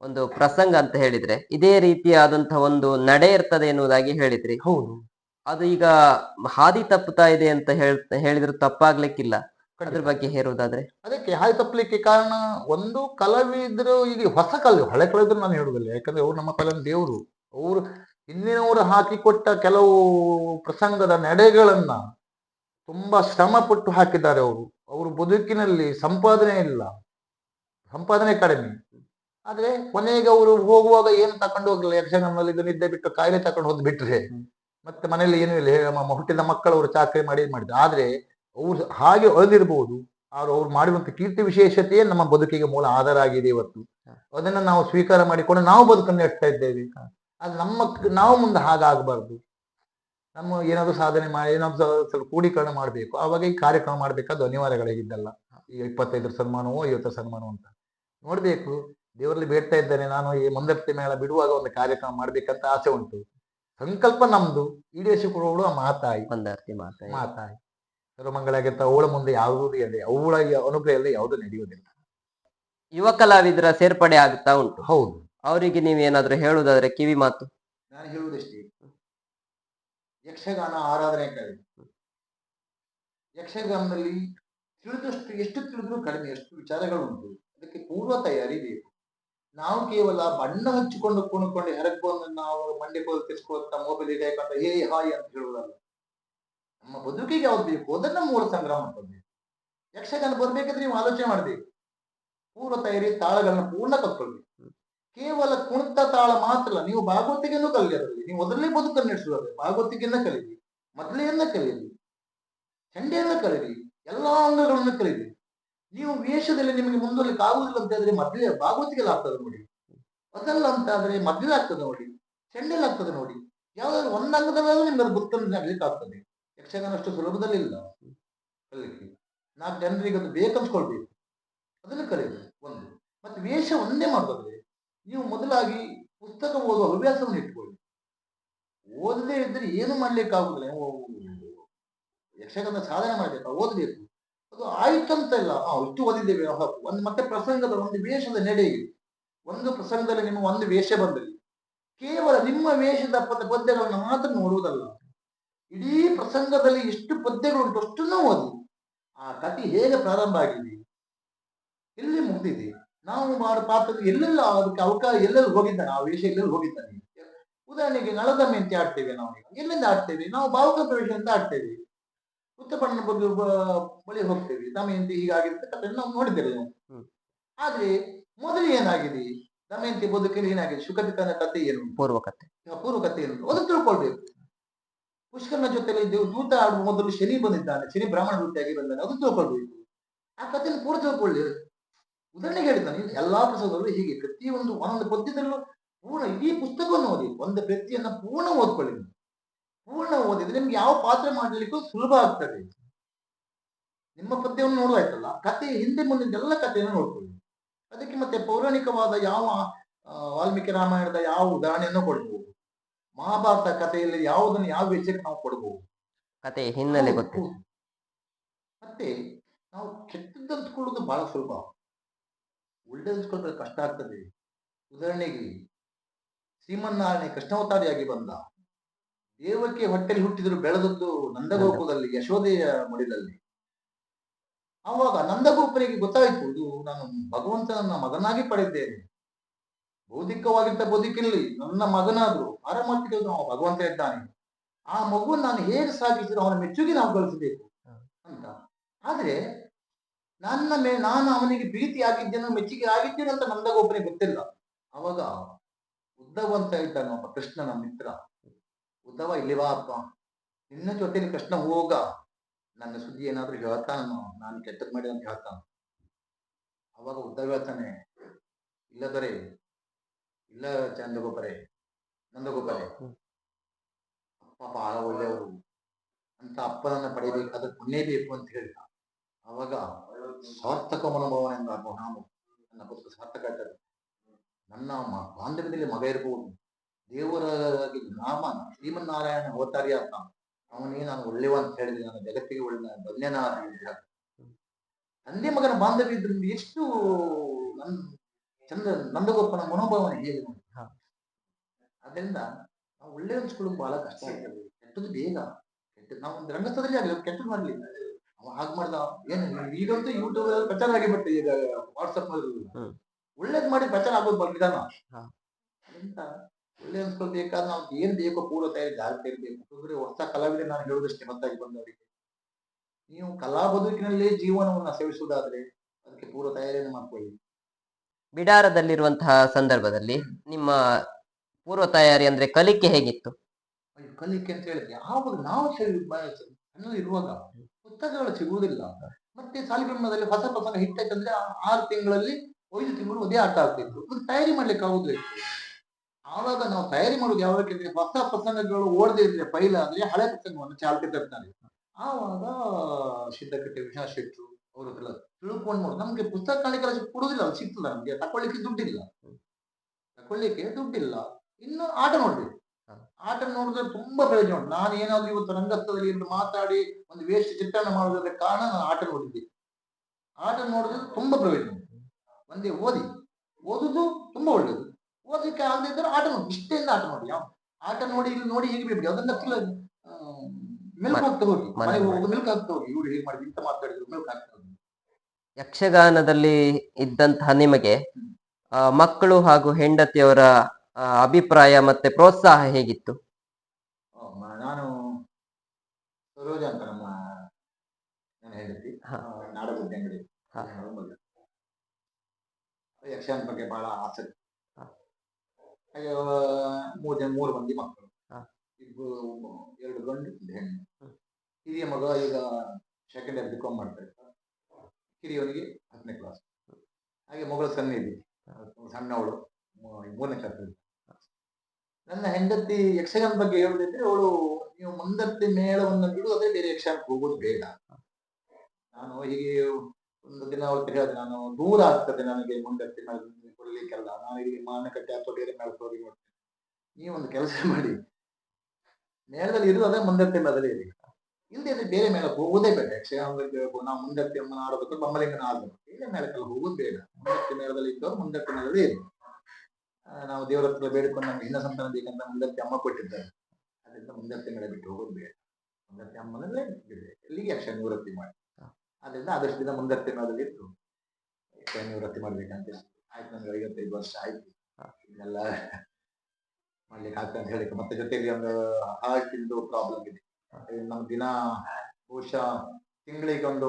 ಒಂದು ಪ್ರಸಂಗ ಅಂತ ಹೇಳಿದ್ರೆ ಇದೇ ರೀತಿಯಾದಂತಹ ಒಂದು ನಡೆ ಇರ್ತದೆ ಎನ್ನುವುದಾಗಿ ಹೇಳಿದ್ರಿ. ಹೌದು. ಅದು ಈಗ ಹಾದಿ ತಪ್ಪುತ್ತಾ ಇದೆ ಅಂತ ಹೇಳಿದ್ರು ತಪ್ಪಾಗ್ಲಿಕ್ಕಿಲ್ಲ. ಅದ್ರ ಬಗ್ಗೆ ಹೇರುವುದಾದ್ರೆ ಅದಕ್ಕೆ ಹಾದಿ ತಪ್ಪಲಿಕ್ಕೆ ಕಾರಣ ಒಂದು ಕಲಾವಿದ್ರು ಈಗ ಹೊಸ ಕಲಾವಿದರು ಹಳೆ ಕಲಾವಿದರು ನಾನು ಹೇಳುದಿಲ್ಲ ಯಾಕಂದ್ರೆ ಅವ್ರು ನಮ್ಮ ಕಲಾವಿದ ದೇವರು. ಅವರು ಹಿಂದಿನವರು ಹಾಕಿಕೊಟ್ಟ ಕೆಲವು ಪ್ರಸಂಗದ ನಡೆಗಳನ್ನ ತುಂಬಾ ಶ್ರಮ ಪಟ್ಟು ಹಾಕಿದ್ದಾರೆ ಅವರು. ಅವರು ಬದುಕಿನಲ್ಲಿ ಸಂಪಾದನೆ ಇಲ್ಲ. ಸಂಪಾದನೆ ಕಡಿಮೆ. ಆದ್ರೆ ಕೊನೆಗೆ ಅವರು ಹೋಗುವಾಗ ಏನು ತಕೊಂಡು ಹೋಗ್ಲಿಲ್ಲ? ಯಕ್ಷಗಾನದಲ್ಲಿ ಇದು ನಿದ್ದೆ ಬಿಟ್ಟು ಕಾಯಿಲೆ ತಕೊಂಡು ಹೋದ್ ಬಿಟ್ರೆ ಮತ್ತೆ ಮನೆಯಲ್ಲಿ ಏನೂ ಇಲ್ಲ. ಹುಟ್ಟಿದ ಮಕ್ಕಳು ಅವರು ಚಾಕರಿ ಮಾಡಿ ಮಾಡಿದ್ರು. ಆದ್ರೆ ಅವ್ರು ಹಾಗೆ ಅಳಿದಿರ್ಬೋದು ಆದ್ರೆ ಅವ್ರು ಮಾಡಿರುವಂತ ಕೀರ್ತಿ ವಿಶೇಷತೆಯೇ ನಮ್ಮ ಬದುಕಿಗೆ ಮೂಲ ಆಧಾರ ಆಗಿದೆ ಇವತ್ತು. ಅದನ್ನ ನಾವು ಸ್ವೀಕಾರ ಮಾಡಿಕೊಂಡು ನಾವು ಬದುಕನ್ನು ನಡೆಸ್ತಾ ಇದ್ದೇವೆ. ಅದು ನಮ್ಮ ನಾವು ಮುಂದೆ ಹಾಗಾಗಬಾರ್ದು. ನಮ್ಮ ಏನಾದ್ರು ಸಾಧನೆ ಮಾಡಿ ಏನಾದ್ರು ಸ್ವಲ್ಪ ಕ್ರೋಢೀಕರಣ ಮಾಡಬೇಕು. ಆವಾಗ ಈ ಕಾರ್ಯಕ್ರಮ ಮಾಡಬೇಕಾದ ಅನಿವಾರ್ಯಗಳಿದ್ದಲ್ಲ ಈ ಇಪ್ಪತ್ತೈದರ ಸನ್ಮಾನವೋ ಐವತ್ತರ ಸನ್ಮಾನವೋ ಅಂತ. ನೋಡ್ಬೇಕು. ದೇವರಲ್ಲಿ ಬೇಡ್ತಾ ಇದ್ದೇನೆ. ನಾನು ಈ ಮಂದರ್ತಿ ಮೇಳ ಬಿಡುವಾಗ ಒಂದು ಕಾರ್ಯಕ್ರಮ ಮಾಡ್ಬೇಕಂತ ಆಸೆ ಉಂಟು. ಸಂಕಲ್ಪ ನಮ್ದು. ಈಡೇರಿಸಿಕೊಳ್ಳುವಳು ಆ ಮಾತಾಯಿ ಮಂದರ್ತಿ ಮಾತಾಯಿ ಮಾತಾಯಿ ಸರ್ವಮಂಗಳಾಗಿರ್ತ ಅವಳ ಮುಂದೆ ಯಾವುದೂ ಇದೆ ಅವಳ ಅನುಗ್ರಹ ಇಲ್ಲ ಯಾವುದು ನಡೆಯುವುದಿಲ್ಲ. ಯುವ ಕಲಾವಿದರ ಸೇರ್ಪಡೆ ಆಗ್ತಾ ಉಂಟು. ಹೌದು. ಅವರಿಗೆ ನೀವೇನಾದ್ರೂ ಹೇಳುವುದಾದ್ರೆ ಕಿವಿ ಮಾತು. ನಾನು ಹೇಳುವುದಷ್ಟೇ. ಯಕ್ಷಗಾನ ಆರಾಧನೆ ಕಡಿಮೆ. ಯಕ್ಷಗಾನದಲ್ಲಿ ತಿಳಿದಷ್ಟು ಎಷ್ಟು ತಿಳಿದ್ರು ಕಡಿಮೆ ಎಷ್ಟು ವಿಚಾರಗಳು ಉಂಟು. ಅದಕ್ಕೆ ಪೂರ್ವ ತಯಾರಿ ಬೇಕು. ನಾವು ಕೇವಲ ಬಣ್ಣ ಹಚ್ಚಿಕೊಂಡು ಕುಣ್ಕೊಂಡು ಹೆರಕೊಂಡು ನಾವು ಮಂಡೆ ಕೋಲ್ ಮೊಬೈಲ್ ಮೊಬೈಲ್ ಕೈಕೊಂಡ ಹೇ, ಹಾಯ್ ಅಂತ ಹೇಳುವುದಲ್ಲ. ನಮ್ಮ ಬದುಕಿಗೆ ಯಾವ್ದು ಬೇಕು? ಅದನ್ನ ಮೂಲ ಸಂಗ್ರಹ ಮಾಡ್ಕೊಳ್ಬೇಕು. ಯಕ್ಷಗಾನ ಬರ್ಬೇಕಾದ್ರೆ ನೀವು ಆಲೋಚನೆ ಮಾಡ್ಬೇಕು. ಪೂರ್ವ ತಯಾರಿ ತಾಳಗಳನ್ನ ಪೂರ್ಣ ಕಲ್ತ್ಕೊಳ್ಬೇಕು. ಕೇವಲ ಕುಣಿತ ತಾಳ ಮಾತ್ರ ನೀವು ಭಾಗವತಿಗೆಯನ್ನು ಅದರಲ್ಲಿ. ನೀವು ಅದರಲ್ಲೇ ಬದುಕನ್ನು ನಡೆಸಿದ್ರೆ ಭಾಗವತಿಗೆಯನ್ನ ಕಲೀರಿ ಮೊದಲೆಯನ್ನ ಕಲೀರಿ ಚಂಡೆಯನ್ನ ಕಲೀರಿ ಎಲ್ಲಾ ಅಂಗಗಳನ್ನು ಕಲೀರಿ ನೀವು ವೇಷದಲ್ಲಿ ನಿಮಗೆ ಮುಂದೊಲಿಕ್ಕೆ ಆಗುವುದಿಲ್ಲ ಅಂತ ಹೇಳಿದ್ರೆ ಮೊದಲೇ ಭಾಗವತಿಗೆಲ್ಲ ಆಗ್ತದೆ ನೋಡಿ. ಅದಲ್ಲ ಅಂತ ಆದ್ರೆ ಮೊದಲೇ ಆಗ್ತದೆ ನೋಡಿ. ಚಂಡೆಲ್ಲ ಆಗ್ತದೆ ನೋಡಿ. ಯಾವ್ದಾದ್ರು ಒಂದು ಅಂಗದಲ್ಲಾದ್ರೂ ನಿಮ್ಗೆ ಅದು ನಡಲಿಕ್ಕೆ ಆಗ್ತದೆ. ಯಕ್ಷಗಾನ ಅಷ್ಟು ಸುಲಭದಲ್ಲಿ ಇಲ್ಲ. ಕಲಿಕೆ ನಾಲ್ಕು ಜನರಿಗೆ ಅದು ಬೇಕನ್ಸ್ಕೊಳ್ಬೇಕು ಅದನ್ನು ಕಲಿಯಿರಿ ಒಂದು. ಮತ್ತೆ ವೇಷ ಒಂದೇ ಮಾಡೋದಾದ್ರೆ ನೀವು ಮೊದಲಾಗಿ ಪುಸ್ತಕ ಓದುವ ಹವ್ಯಾಸವನ್ನು ಇಟ್ಕೊಳ್ಳಿ. ಓದದೇ ಇದ್ರೆ ಏನು ಮಾಡ್ಲಿಕ್ಕೆ ಆಗುದಿಲ್ಲ ನೀವು ಯಕ್ಷಗಾನ ಸಾಧನೆ ಮಾಡಬೇಕು? ಓದಬೇಕು. ಅದು ಆಯ್ತಂತ ಇಲ್ಲ. ಹಾ ಇಷ್ಟು ಓದಿದ್ದೇವೆ. ಒಂದು ಮತ್ತೆ ಪ್ರಸಂಗದ ಒಂದು ವೇಷದ ನಡೆ ಇದೆ. ಒಂದು ಪ್ರಸಂಗದಲ್ಲಿ ನಿಮ್ಮ ಒಂದು ವೇಷ ಬಂದಲ್ಲಿ. ಕೇವಲ ನಿಮ್ಮ ವೇಷದ ಪದ ಪದ್ಯಗಳನ್ನು ಮಾತ್ರ ನೋಡುವುದಲ್ಲ. ಇಡೀ ಪ್ರಸಂಗದಲ್ಲಿ ಎಷ್ಟು ಪದ್ಯಗಳುಂಟು ಅಷ್ಟನ್ನು ಓದಿ. ಆ ಕಥೆ ಹೇಗೆ ಪ್ರಾರಂಭ ಆಗಿದೆ? ನಾವು ಮಾಡೋ ಪಾತ್ರ ಎಲ್ಲೆಲ್ಲ ಅದಕ್ಕೆ ಅವಕಾಶ ಎಲ್ಲೆಲ್ಲಿ ಹೋಗಿದ್ದಾನೆ ಆ ವೇಷ ಎಲ್ಲೆಲ್ಲಿ ಹೋಗಿದ್ದಾನೆ ಉದಾಹರಣೆಗೆ ನಳದ ಮೆಂತೆ ಆಡ್ತೇವೆ ನಾವು ಈಗ. ಎಲ್ಲಿಂದ ಆಡ್ತೇವೆ? ನಾವು ಭಾವುಕ ಅಂತ ಆಡ್ತೇವೆ. ಉತ್ತಪಣ್ಣ ಬಗ್ಗೆ ಬಳಿ ಹೋಗ್ತೇವೆ. ದಮಯಂತಿ ಹೀಗಾಗಿರುತ್ತೆ. ಕಥೆ ನಾವು ನೋಡಿದ್ದೇವೆ. ಆದ್ರೆ ಮೊದಲು ಏನಾಗಿದೆ? ದಮಯಂತಿ ಬದುಕಲ್ಲಿ ಏನಾಗಿದೆ? ಶುಕಪಿತನ ಕಥೆ ಏನು? ಪೂರ್ವ ಕಥೆ ಪೂರ್ವ ಕಥೆ ಏನು? ಅದು ತಿಳ್ಕೊಳ್ಬೇಕು. ಪುಷ್ಕರನ ಜೊತೆಲಿ ದೇವ್- ದೂತ ಆಡುವ ಮೊದಲು ಶನಿ ಬಂದಿದ್ದಾನೆ. ಶನಿ ಬ್ರಾಹ್ಮಣ ರೂಪಿಯಾಗಿ ಬಂದಾನೆ. ಅದು ತಿಳ್ಕೊಳ್ಬೇಕು. ಆ ಕಥೆಯನ್ನು ಪೂರ್ವ ತಿಳ್ಕೊಳ್ಳಿ. ಉದಾಹರಣೆಗೆ ಹೇಳಿದ್ದಾನೆ ನಾನು ಎಲ್ಲಾ ಪ್ರಸಂಗದಲ್ಲೂ ಹೀಗೆ ಪ್ರತಿಯೊಂದು ಒಂದೊಂದು ಪದ್ಯದಲ್ಲೂ ಪೂರ್ಣ ಇಡೀ ಪುಸ್ತಕವನ್ನು ಓದಿ ಒಂದು ಪ್ರತಿಯನ್ನ ಪೂರ್ಣ ಓದ್ಕೊಳ್ಳಿ. ಪೂರ್ಣ ಓದಿದ್ರೆ ನಿಮ್ಗೆ ಯಾವ ಪಾತ್ರ ಮಾಡಲಿಕ್ಕೂ ಸುಲಭ ಆಗ್ತದೆ. ನಿಮ್ಮ ಪದ್ಯವನ್ನು ನೋಡುವಾಯ್ತಲ್ಲ ಕಥೆ ಹಿಂದೆ ಮುಂದಿನ ಎಲ್ಲ ಕಥೆಯನ್ನು ನೋಡ್ಕೊಳ್ಳಿ. ಅದಕ್ಕೆ ಮತ್ತೆ ಪೌರಾಣಿಕವಾದ ಯಾವ ವಾಲ್ಮೀಕಿ ರಾಮಾಯಣದ ಯಾವ ಉದಾಹರಣೆಯನ್ನು ಕೊಡ್ಬೋದು? ಮಹಾಭಾರತ ಕಥೆಯಲ್ಲಿ ಯಾವುದನ್ನು ಯಾವ ವಿಷಯಕ್ಕೆ ನಾವು ಕೊಡ್ಬೋದು? ಕಥೆ ಹಿನ್ನೆಲೆ ಗೊತ್ತು ಮತ್ತೆ ನಾವು ಕೆಟ್ಟದ್ದು ಕೊಡೋದು ಬಹಳ ಸುಲಭ. ಒಳ್ಳೆದು ಅಂದ್ಕೊಳ್ಬೇಕು ಕಷ್ಟ ಆಗ್ತದೆ. ಉದಾಹರಣೆಗೆ ಶ್ರೀಮನ್ನಾರಾಯಣ ಕೃಷ್ಣಾವತಾರಿಯಾಗಿ ಬಂದ. ದೇವಕ್ಕೆ ಹೊಟ್ಟೆಲಿ ಹುಟ್ಟಿದ್ರು ಬೆಳೆದದ್ದು ನಂದಗೋಪುರದಲ್ಲಿ ಯಶೋದೆಯ ಮಡಿಲಲ್ಲಿ. ಆವಾಗ ನಂದಗೋಪುರಿಗೆ ಗೊತ್ತಾಯಿತು ಇದು ನಾನು ಭಗವಂತನನ್ನ ಮಗನಾಗಿ ಪಡೆದಿದ್ದೇನೆ. ಬೌದ್ಧಿಕವಾಗಿದ್ದ ಬೌದ್ಧಿಕಲ್ಲಿ ನನ್ನ ಮಗನಾದ್ರು ಪಾರಮಾರ್ಥಿಕ ಭಗವಂತ ಇದ್ದಾನೆ. ಆ ಮಗುವನ್ನು ನಾನು ಹೇಗೆ ಸಾಗಿಸಿದ್ರು ಅವನ ಮೆಚ್ಚುಗೆ ನಾವು ಗಳಿಸಬೇಕು ಅಂತ. ಆದ್ರೆ ನನ್ನ ಮೇ ನಾನು ಅವನಿಗೆ ಪ್ರೀತಿ ಆಗಿದ್ದೇನೋ ಮೆಚ್ಚುಗೆ ಆಗಿದ್ದೇನೋ ಅಂತ ನಂದಾಗ ಒಬ್ಬನಿಗೆ ಗೊತ್ತಿಲ್ಲ. ಅವಾಗ ಉದ್ದವ ಅಂತ ಇದ್ದಾನೆ ಒಬ್ಬ ಕೃಷ್ಣನ ಮಿತ್ರ. ಉದ್ದವ ಇಲ್ಲಿ ಬಾ ಅಪ್ಪ. ನಿನ್ನ ಜೊತೆಲಿ ಕೃಷ್ಣ ಹೋಗ. ನನ್ನ ಸುದ್ದಿ ಏನಾದ್ರೂ ಹೇಳ್ತಾನ ನಾನು ಕೆಟ್ಟದ್ ಮಾಡಿ ಅಂತ ಹೇಳ್ತಾನ. ಅವಾಗ ಉದ್ದವ ಹೇಳ್ತಾನೆ, ಇಲ್ಲ ದೊರೆ ಇಲ್ಲ ಚಂದಗೋಪರೆ ನಂದಗೋಪರೆ. ಅಪ್ಪ ಬಹಳ ಒಳ್ಳೆಯವರು ಅಂತ ಅಪ್ಪನನ್ನ ಪಡೆಯಬೇಕಾದ್ರೆ ಪುಣ್ಯ ಬೇಕು ಅಂತ ಹೇಳಿದ ಅವಾಗ ಸಾರ್ಥಕ ಮನೋಭಾವನೆಯಿಂದ ಆಗುವ ನಾನು ನನ್ನ ಬದುಕು ಸಾರ್ಥಕ ಆಗ್ತದೆ ನನ್ನ ಮ- ಬಾಂಧವ್ಯದಲ್ಲಿ ಮಗ ಇರಬಹುದು ದೇವರಾಗಿ ನಾಮ ಶ್ರೀಮನ್ನಾರಾಯಣ ಅವತಾರಿ ಅಂತ ಅವನೇ ನಾನು ಒಳ್ಳೆವ ಅಂತ ಹೇಳಿದ್ರೆ ನಾನು ಜಗತ್ತಿಗೆ ಒಳ್ಳೆ ಹೇಳ್ದ. ತಂದೆ ಮಗನ ಬಾಂಧವ್ಯ ಇದ್ರಿಂದ ಎಷ್ಟು ನನ್ನ ಚಂದ ನಂದಗೋಪನ ಮನೋಭಾವನೆ ಹೇಗೆ. ಅದರಿಂದ ನಾವು ಒಳ್ಳೆ ಅನ್ಸ್ಕೊಳ್ಳೋದು ಬಹಳ ಕಷ್ಟ ಆಗ್ತದೆ. ಕೆಟ್ಟದ್ದು ಬೇಗ. ಕೆಟ್ಟದ್ದು ನಾವು ಒಂದು ರಂಗಸ್ಥದಲ್ಲಿ ಆಗಲಿ ಕೆಟ್ಟದ್ದು ಮಾಡ್ಲಿ ಹಾಗೆ ಮಾಡ್ದ. ಏನು ಈಗಂತೂ ಯೂಟ್ಯೂಬ್ ಪ್ರಚಾರ ಆಗಿಬಿಟ್ಟು ಈಗ ವಾಟ್ಸಪ್. ಒಳ್ಳೇದ್ ಮಾಡಿ ಪ್ರಚಾರ ಆಗೋದು ಬಗ್ಗೆ ವಿಧಾನ ಎಂತ? ಒಳ್ಳೆ ಅನ್ಸ್ಕೊಳ್ಬೇಕಾದ್ರೆ ನಾವ್ ಏನ್ ಬೇಕೋ ಪೂರ್ವ ತಯಾರಿ ಜಾಗ್ರತೆ ಇರ್ಬೇಕು. ಅಂದ್ರೆ ಹೊಸ ಕಲಾವಿದ ನಾನು ಹೇಳುದಷ್ಟೇ ಮತ್ತಾಗಿ ಬಂದವರಿಗೆ. ನೀವು ಕಲಾ ಬದುಕಿನಲ್ಲಿ ಜೀವನವನ್ನ ಸೇವಿಸುವುದಾದ್ರೆ ಅದಕ್ಕೆ ಪೂರ್ವ ತಯಾರಿಯನ್ನು ಮಾಡ್ಕೊಳ್ಳಿ. ಬಿಡಾರದಲ್ಲಿರುವಂತಹ ಸಂದರ್ಭದಲ್ಲಿ ನಿಮ್ಮ ಪೂರ್ವ ತಯಾರಿ ಅಂದ್ರೆ ಕಲಿಕೆ ಹೇಗಿತ್ತು? ಕಲಿಕೆ ಅಂತ ಹೇಳಿದ್ರೆ ಯಾವಾಗ ನಾವು ಸಣ್ಣದು ಇರುವಾಗ ಪುಸ್ತಕಗಳು ಸಿಗುವುದಿಲ್ಲ. ಮತ್ತೆ ಸಾಲಿಬ್ರಹ್ಮದಲ್ಲಿ ಹೊಸ ಪ್ರಸಂಗ ಹಿಟ್ಟಾಯ್ತಂದ್ರೆ ಆ- ಆರು ತಿಂಗಳಲ್ಲಿ ಐದು ತಿಂಗಳು ಅದೇ ಆಟ ಆಗ್ತಿತ್ತು. ಅದು ತಯಾರಿ ಮಾಡ್ಲಿಕ್ಕೆ ಆಗುದಿಲ್ಲ. ಆವಾಗ ನಾವು ತಯಾರಿ ಮಾಡೋದು ಯಾವಾಗ ಹೊಸ ಪ್ರಸಂಗಗಳು ಓಡದೇ ಇದ್ರೆ ಪೈಲ ಅಂದ್ರೆ ಹಳೆ ಪ್ರಸಂಗವನ್ನು ಚಾಲ್ತಿ ತರ್ತಾರೆ. ಆವಾಗ ಸಿದ್ಧಕಟ್ಟೆ ವಿಶ್ವನಾಥ್ ಶೆಟ್ರು ಅವರೆಲ್ಲ ತಿಳ್ಕೊಂಡು ಮಾಡೋದು ನಮ್ಗೆ ಪುಸ್ತಕ ಕಾಣಿಕೆಲ್ಲ ಕೊಡುದಿಲ್ಲ ಸಿಗ್ತದ ನಮ್ಗೆ. ತಕೊಳ್ಳಿಕ್ಕೆ ದುಡ್ಡಿಲ್ಲ. ತಕೊಳ್ಳಿಕ್ಕೆ ದುಡ್ಡಿಲ್ಲ. ಇನ್ನು ಆಟ ನೋಡ್ಬೇಕು. ಆಟ ನೋಡಿದ್ರೆ ತುಂಬಾ ಪ್ರಯೋಜನ ಉಂಟು. ನಾನು ಏನಾದ್ರೂ ಇವತ್ತು ರಂಗಸ್ಥದಲ್ಲಿ ಇಂದು ಮಾತಾಡಿ ಒಂದು ವೇಸ್ಟ್ ಚಿತ್ರಣ ಮಾಡುವುದರ ಕಾರಣ ನಾನು ಆಟ ನೋಡಿದ್ದೆ ಆಟ ನೋಡಿದ್ರೆ ತುಂಬಾ ಪ್ರಯೋಜನ ಉಂಟು. ಒಂದೇ ಓದಿ. ಓದುದು ತುಂಬಾ ಒಳ್ಳೇದು. ಓದಲಿಕ್ಕೆ ಆಗದೆ ಆಟ ನೋಡಿ. ಇಷ್ಟೆಯಿಂದ ಆಟ ನೋಡಿ. ಯಾವ ಆಟ ನೋಡಿ ಇಲ್ಲಿ ನೋಡಿ ಹೀಗೆ ಬಿಡಿ ಅದನ್ನ ಮಿಲ್ಕ್ ಹಾಕ್ತಾ ಹೋಗಿ. ಮನೆಗೆ ಹೋಗಿ ಮಿಲ್ಕ್ ಆಗ್ತಾ ಹೋಗಿ. ಇವ್ರು ಹೀಗೆ ಮಾಡಿ ಇಂತ ಮಾತಾಡಿದ್ರು ಮಿಲ್ಕ್ ಆಗ್ತಾ ಹೋಗಿ. ಯಕ್ಷಗಾನದಲ್ಲಿ ಇದ್ದಂತಹ ನಿಮಗೆ ಮಕ್ಕಳು ಹಾಗೂ ಹೆಂಡತಿಯವರ ಅಭಿಪ್ರಾಯ ಮತ್ತೆ ಪ್ರೋತ್ಸಾಹ ಹೇಗಿತ್ತು? ನಾನು ಸರೋಜ ಅಂತ ನಮ್ಮ ನಾನು ಹೇಳಿದ್ವಿ ಅಂಗಡಿ. ಯಕ್ಷಗಾನ ಬಗ್ಗೆ ಬಹಳ ಆಸಕ್ತಿ. ಹಾಗೆ ಮೂರು ಜನ ಮೂರು ಮಂದಿ ಮಕ್ಕಳು. ಇಬ್ಬರು ಎರಡು ಗಂಡು ಹೆಣ್ಣು. ಹಿರಿಯ ಮಗ ಈಗ ಸೆಕೆಂಡ್ ಇಯರ್ ಬಿಕಾಮ್ ಮಾಡ್ತಾ ಇರ್ತಾರೆ ಕಿರಿಯವನಿಗೆ ಹತ್ತನೇ ಕ್ಲಾಸ್ ಹಾಗೆ ಮಗಳು ಇದೆ ಸಣ್ಣವಳು. ಮೂರನೇ ಕ್ಲಾಸ್ ನನ್ನ ಹೆಂಡತಿ ಯಕ್ಷಗಾನ ಬಗ್ಗೆ ಹೇಳುದಿದ್ರೆ ಅವಳು, ನೀವು ಮುಂದರ್ತಿ ಮೇಳವನ್ನು ಬಿಡುವುದೇ ಬೇರೆ ಯಕ್ಷಗಾನಕ್ಕೆ ಹೋಗೋದು ಬೇಡ. ನಾನು ಹೀಗೆ ಒಂದು ದಿನ ಅವತ್ತು ಹೇಳಿದೆ, ನಾನು ದೂರ ಆಗ್ತದೆ ನನಗೆ ಮುಂದತ್ತಿ ಮೇಳ ಕೊಡ್ಲಿಕ್ಕೆಲ್ಲ. ನಾನು ಇಲ್ಲಿ ಮಾನಕಟ್ಟೆ ಅಥವಾ ಬೇರೆ ಮೇಳಕ್ಕೆ ಹೋಗಿ ನೀವು ಒಂದು ಕೆಲಸ ಮಾಡಿ. ಮೇಳದಲ್ಲಿ ಇರುವುದೇ ಮುಂದರ್ತಿ ಮೇಳದಲ್ಲಿ ಇರಿ. ಇಲ್ಲದೆ ಬೇರೆ ಮೇಳಕ್ಕೆ ಹೋಗೋದೇ ಬೇಡ. ಯಕ್ಷಗಾನದಲ್ಲಿ ನಾವು ಮುಂದತ್ತಿ ಅಮ್ಮನ ಆಡಬೇಕು ಬೊಮ್ಮಲಿಂಗನ ಆಡಬೇಕು ಬೇರೆ ಮೇಳಕ್ಕೆಲ್ಲ ಹೋಗೋದು ಬೇಡ. ಮುಂದರ್ತಿ ಮೇಳದಲ್ಲಿ ಇದ್ದವರು ಮುಂದತ್ತಿ ಮೇಳದಲ್ಲಿ ಇರಿ ನಾವು ದೇವರ ಹತ್ರ ಬೇಡಿಕೊಂಡು ನಮ್ಗೆ ಇನ್ನ ಸಂತಾನ ಬೇಕಂತ ಮುಂದತ್ತೆ ಅಮ್ಮ ಕೊಟ್ಟಿದ್ದಾರೆ. ಅದರಿಂದ ಮುಂದಕ್ಕೆ ಮೇಲೆ ಬಿಟ್ಟು ಹೋಗೋದು ಬೇಡ ಮುಂದತ್ತೆ ಅಮ್ಮನಲ್ಲೇ ಎಲ್ಲಿಗೆ ಯಕ್ಷ ನಿವೃತ್ತಿ ಮಾಡಿ? ಅದರಿಂದ ಆದಷ್ಟು ದಿನ ಮುಂದಕ್ಕೆ ತಿನ್ನೋದ್ರಲ್ಲಿ ಇತ್ತು. ಯಕ್ಷ ನಿವೃತ್ತಿ ಮಾಡ್ಬೇಕಂತ ಆಯ್ತು ನನಗೆ ಐವತ್ತೈದು ವರ್ಷ ಆಯ್ತು. ಇದೆಲ್ಲ ಮಾಡ್ಲಿಕ್ಕೆ ಆಗ್ತದೆ ಅಂತ ಹೇಳಿಕ್ಕೆ ಮತ್ತೆ ಜೊತೆಯಲ್ಲಿ ಒಂದು ಹಾರ್ಟಿಂದು ಪ್ರಾಬ್ಲಮ್ ಇದೆ. ಇದು ನಮ್ಗೆ ದಿನ ಬಹುಶಃ ತಿಂಗಳಿಗೆ ಒಂದು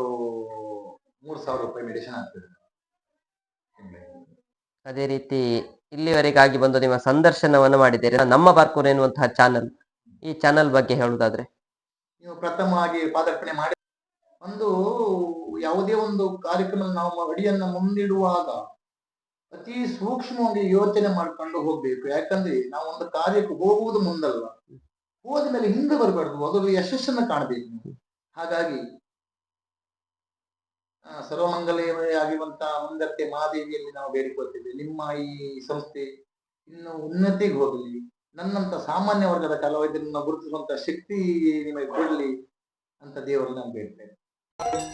ಮೂರು ಸಾವಿರ ರೂಪಾಯಿ ಮೆಡಿಸಿನ್ ಆಗ್ತದೆ. ಅದೇ ರೀತಿ ಇಲ್ಲಿವರೆಗಾಗಿ ಬಂದು ನಿಮ್ಮ ಸಂದರ್ಶನವನ್ನು ಮಾಡಿದ್ದೀರಿ. ನಮ್ಮ ಪಾರ್ಕೂರ್ ಎನ್ನುವಂತಹ ಚಾನಲ್ ಈ ಚಾನಲ್ ಬಗ್ಗೆ ಹೇಳುವುದಾದ್ರೆ. ನೀವು ಪ್ರಥಮವಾಗಿ ಪಾದಾರ್ಪಣೆ ಮಾಡಿ, ಒಂದು ಯಾವುದೇ ಒಂದು ಕಾರ್ಯಕ್ರಮ ನಾವು ಅಡಿಯನ್ನ ಮುಂದಿಡುವಾಗ ಅತಿ ಸೂಕ್ಷ್ಮವಾಗಿ ಯೋಚನೆ ಮಾಡ್ಕೊಂಡು ಹೋಗ್ಬೇಕು. ಯಾಕಂದ್ರೆ ನಾವು ಒಂದು ಕಾರ್ಯಕ್ಕೆ ಹೋಗುವುದು ಮುಂದಲ್ಲ. ಹೋದ ಮೇಲೆ ಹಿಂದೆ ಬರಬಾರ್ದು. ಅದರ ಯಶಸ್ಸನ್ನು ಕಾಣಬೇಕು. ಹಾಗಾಗಿ ಆ, ಸರ್ವಮಂಗಲೀಯವಾಗಿರುವಂತಹ ಮುಂದತ್ತೆ ಮಹಾದೇವಿಯಲ್ಲಿ ನಾವು ಬೇಡಿಕೊಳ್ತೇವೆ ನಿಮ್ಮ ಈ ಸಂಸ್ಥೆ ಇನ್ನು ಉನ್ನತಿಗೆ ಹೋಗಲಿ. ನನ್ನಂತ ಸಾಮಾನ್ಯ ವರ್ಗದ ಕಲಾವಿದರನ್ನ ಗುರುತಿಸುವಂತ ಶಕ್ತಿ ನಿಮಗೆ ಕೊಡಲಿ ಅಂತ ದೇವರನ್ನ ನಾನು ಬೇಡ್ತೇನೆ.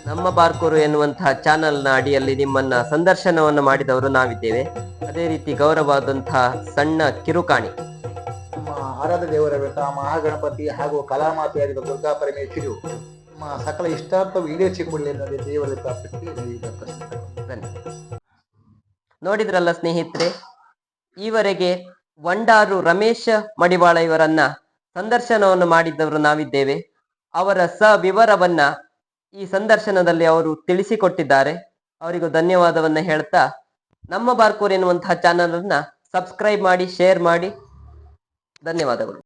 ನಮ್ಮ ಬಾರ್ಕೂರು ಎನ್ನುವಂತಹ ಚಾನೆಲ್ನ ಅಡಿಯಲ್ಲಿ ನಿಮ್ಮನ್ನ ಸಂದರ್ಶನವನ್ನು ಮಾಡಿದವರು ನಾವಿದ್ದೇವೆ. ಅದೇ ರೀತಿ ಗೌರವಾದಂತಹ ಸಣ್ಣ ಕಿರುಕಾಣಿ. ನಮ್ಮ ಆರಾಧ ದೇವರ ವ್ರತ ಮಹಾಗಣಪತಿ ಹಾಗೂ ಕಲಾಮಾತೆಯಾಗಿದ್ದ ದುರ್ಗಾ ಪರಮೇಶ್ವರಿಯು ಸಕಲ ವಿಡಿಯೋ ಈಡೇರಿಸಿಕೊಳ್ಳಿ ಅನ್ನೋದೇ ದೇವರಲ್ಲಿ ಪ್ರಾರ್ಥಿಸಿ ಪ್ರಶ್ನೆ ನೋಡಿದ್ರಲ್ಲ ಸ್ನೇಹಿತರೆ, ಈವರೆಗೆ ವಂಡಾರು ರಮೇಶ ಮಡಿವಾಳ ಇವರನ್ನ ಸಂದರ್ಶನವನ್ನು ಮಾಡಿದ್ದವರು ನಾವಿದ್ದೇವೆ. ಅವರ ಸವಿವರವನ್ನ ಈ ಸಂದರ್ಶನದಲ್ಲಿ ಅವರು ತಿಳಿಸಿಕೊಟ್ಟಿದ್ದಾರೆ. ಅವರಿಗೂ ಧನ್ಯವಾದವನ್ನ ಹೇಳ್ತಾ, ನಮ್ಮ ಬಾರ್ಕೂರ್ ಎನ್ನುವಂತಹ ಚಾನಲ್ ಅನ್ನ ಸಬ್ಸ್ಕ್ರೈಬ್ ಮಾಡಿ ಶೇರ್ ಮಾಡಿ. ಧನ್ಯವಾದಗಳು.